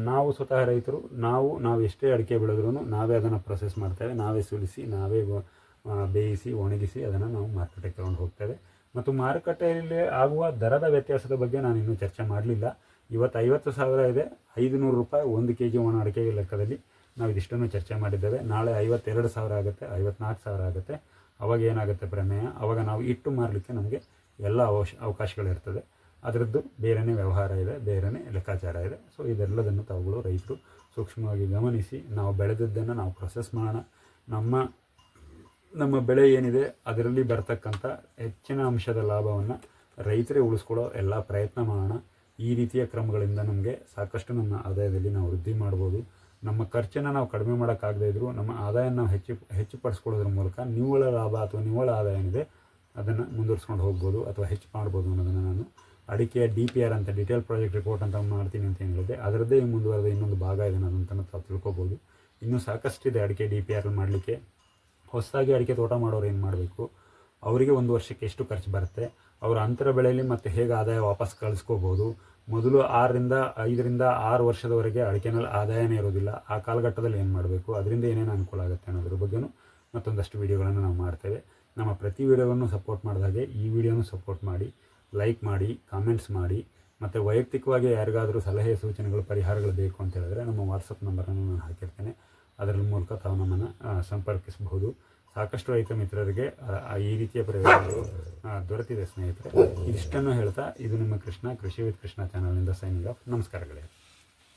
S2: ನಾವು ಸ್ವತಃ ರೈತರು, ನಾವು ನಾವು ಎಷ್ಟೇ ಅಡಿಕೆ ಬೆಳೆದ್ರೂ ನಾವೇ ಅದನ್ನು ಪ್ರೊಸೆಸ್ ಮಾಡ್ತೇವೆ, ನಾವೇ ಸುಲಿಸಿ, ನಾವೇ ಬೇಯಿಸಿ, ಒಣಗಿಸಿ ಅದನ್ನು ನಾವು ಮಾರುಕಟ್ಟೆಗೆ ತಗೊಂಡು ಹೋಗ್ತೇವೆ. ಮತ್ತು ಮಾರುಕಟ್ಟೆಯಲ್ಲಿ ಆಗುವ ದರದ ವ್ಯತ್ಯಾಸದ ಬಗ್ಗೆ ನಾನು ಇನ್ನೂ ಚರ್ಚೆ ಮಾಡಲಿಲ್ಲ. ಇವತ್ತು ಐವತ್ತು ಸಾವಿರ ಇದೆ, ಐದುನೂರು ರೂಪಾಯಿ ಒಂದು ಕೆ ಜಿ ಒಣ ಅಡಿಕೆ ಲೆಕ್ಕದಲ್ಲಿ ನಾವು ಇದಿಷ್ಟನ್ನು ಚರ್ಚೆ ಮಾಡಿದ್ದೇವೆ. ನಾಳೆ ಐವತ್ತೆರಡು ಸಾವಿರ ಆಗುತ್ತೆ, ಐವತ್ನಾಲ್ಕು ಸಾವಿರ ಆಗುತ್ತೆ. ಅವಾಗ ಏನಾಗುತ್ತೆ ಪ್ರಮೇಯ? ಅವಾಗ ನಾವು ಇಟ್ಟು ಮಾರಲಿಕ್ಕೆ ನಮಗೆ ಎಲ್ಲ ಅವಶ ಅವಕಾಶಗಳಿರ್ತದೆ ಅದರದ್ದು ಬೇರೆಯೇ ವ್ಯವಹಾರ ಇದೆ ಬೇರೆಯೇ ಲೆಕ್ಕಾಚಾರ ಇದೆ. ಸೊ ಇದೆಲ್ಲದನ್ನು ತಾವುಗಳು ರೈತರು ಸೂಕ್ಷ್ಮವಾಗಿ ಗಮನಿಸಿ, ನಾವು ಬೆಳೆದದ್ದನ್ನು ನಾವು ಪ್ರೊಸೆಸ್ ಮಾಡೋಣ. ನಮ್ಮ ನಮ್ಮ ಬೆಳೆ ಏನಿದೆ ಅದರಲ್ಲಿ ಬರ್ತಕ್ಕಂಥ ಹೆಚ್ಚಿನ ಅಂಶದ ಲಾಭವನ್ನು ರೈತರೇ ಉಳಿಸ್ಕೊಳ್ಳೋ ಎಲ್ಲ ಪ್ರಯತ್ನ ಮಾಡೋಣ. ಈ ರೀತಿಯ ಕ್ರಮಗಳಿಂದ ನಮಗೆ ಸಾಕಷ್ಟು ನಮ್ಮ ಆದಾಯದಲ್ಲಿ ನಾವು ವೃದ್ಧಿ ಮಾಡ್ಬೋದು. ನಮ್ಮ ಖರ್ಚನ್ನು ನಾವು ಕಡಿಮೆ ಮಾಡೋಕ್ಕಾಗದೇ ಇದ್ದರೂ ನಮ್ಮ ಆದಾಯನ ನಾವು ಹೆಚ್ಚು ಹೆಚ್ಚು ಪಡಿಸ್ಕೊಳ್ಳೋದ್ರ ಮೂಲಕ ನಿವ್ವಳ ಲಾಭ ಅಥವಾ ನಿವ್ವಳ ಆದಾಯ ಏನಿದೆ ಅದನ್ನು ಮುಂದುವರ್ಸ್ಕೊಂಡು ಹೋಗ್ಬೋದು ಅಥವಾ ಹೆಚ್ಚು ಮಾಡ್ಬೋದು ಅನ್ನೋದನ್ನು ನಾನು ಅಡಿಕೆಯ ಡಿ ಪಿ ಆರ್ ಅಂತ, ಡಿಟೇಲ್ ಪ್ರಾಜೆಕ್ಟ್ ರಿಪೋರ್ಟ್ ಅಂತ ಮಾಡ್ತೀನಿ ಅಂತ ಹೇಳಿದೆ. ಅದರದ್ದೇ ಮುಂದುವರೆದ ಇನ್ನೊಂದು ಭಾಗ ಇದೆ ನಾನು ತಾವು ತಿಳ್ಕೊಬೋದು. ಇನ್ನೂ ಸಾಕಷ್ಟಿದೆ ಅಡಿಕೆ ಡಿ ಪಿ ಆರ್ ಮಾಡಲಿಕ್ಕೆ. ಹೊಸದಾಗಿ ಅಡಿಕೆ ತೋಟ ಮಾಡೋರು ಏನು ಮಾಡಬೇಕು? ಅವರಿಗೆ ಒಂದು ವರ್ಷಕ್ಕೆ ಎಷ್ಟು ಖರ್ಚು ಬರುತ್ತೆ? ಅವರ ಅಂತರ ಬೆಳೆಯಲ್ಲಿ ಮತ್ತೆ ಹೇಗೆ ಆದಾಯ ವಾಪಸ್ ಕಳಿಸ್ಕೋಬೋದು? ಮೊದಲು ಆರರಿಂದ ಐದರಿಂದ ಆರು ವರ್ಷದವರೆಗೆ ಅಡಿಕೆನಲ್ಲಿ ಆದಾಯನೇ ಇರೋದಿಲ್ಲ. ಆ ಕಾಲಘಟ್ಟದಲ್ಲಿ ಏನು ಮಾಡಬೇಕು? ಅದರಿಂದ ಏನೇನು ಅನುಕೂಲ ಆಗುತ್ತೆ ಅನ್ನೋದ್ರ ಬಗ್ಗೆನೂ ಮತ್ತೊಂದಷ್ಟು ವೀಡಿಯೋಗಳನ್ನು ನಾವು ಮಾಡ್ತೇವೆ. ನಮ್ಮ ಪ್ರತಿ ವೀಡಿಯೋವನ್ನು ಸಪೋರ್ಟ್ ಮಾಡಿದಾಗೆ ಈ ವಿಡಿಯೋನು ಸಪೋರ್ಟ್ ಮಾಡಿ, ಲೈಕ್ ಮಾಡಿ, ಕಾಮೆಂಟ್ಸ್ ಮಾಡಿ, ಮತ್ತು ವೈಯಕ್ತಿಕವಾಗಿ ಯಾರಿಗಾದರೂ ಸಲಹೆ ಸೂಚನೆಗಳು, ಪರಿಹಾರಗಳು ಬೇಕು ಅಂತ ಹೇಳಿದ್ರೆ ನಮ್ಮ ವಾಟ್ಸಪ್ ನಂಬರನ್ನು ನಾನು ಹಾಕಿರ್ತೇನೆ. ಅದರ ಮೂಲಕ ತಾವು ನಮ್ಮನ್ನು ಸಂಪರ್ಕಿಸಬಹುದು. ಸಾಕಷ್ಟು ರೈತ ಮಿತ್ರರಿಗೆ ಈ ರೀತಿಯ ಪ್ರಯೋಜನಗಳು ದೊರೆತಿದೆ ಸ್ನೇಹಿತರೆ. ಇಷ್ಟನ್ನು ಹೇಳ್ತಾ ಇದು ನಿಮ್ಮ ಕೃಷ್ಣ, ಕೃಷಿ ವಿತ್ ಕೃಷ್ಣ ಚಾನಲ್ನಿಂದ ಸೈನಿಂಗ್ ಆಫ್ ನಮಸ್ಕಾರಗಳೇ.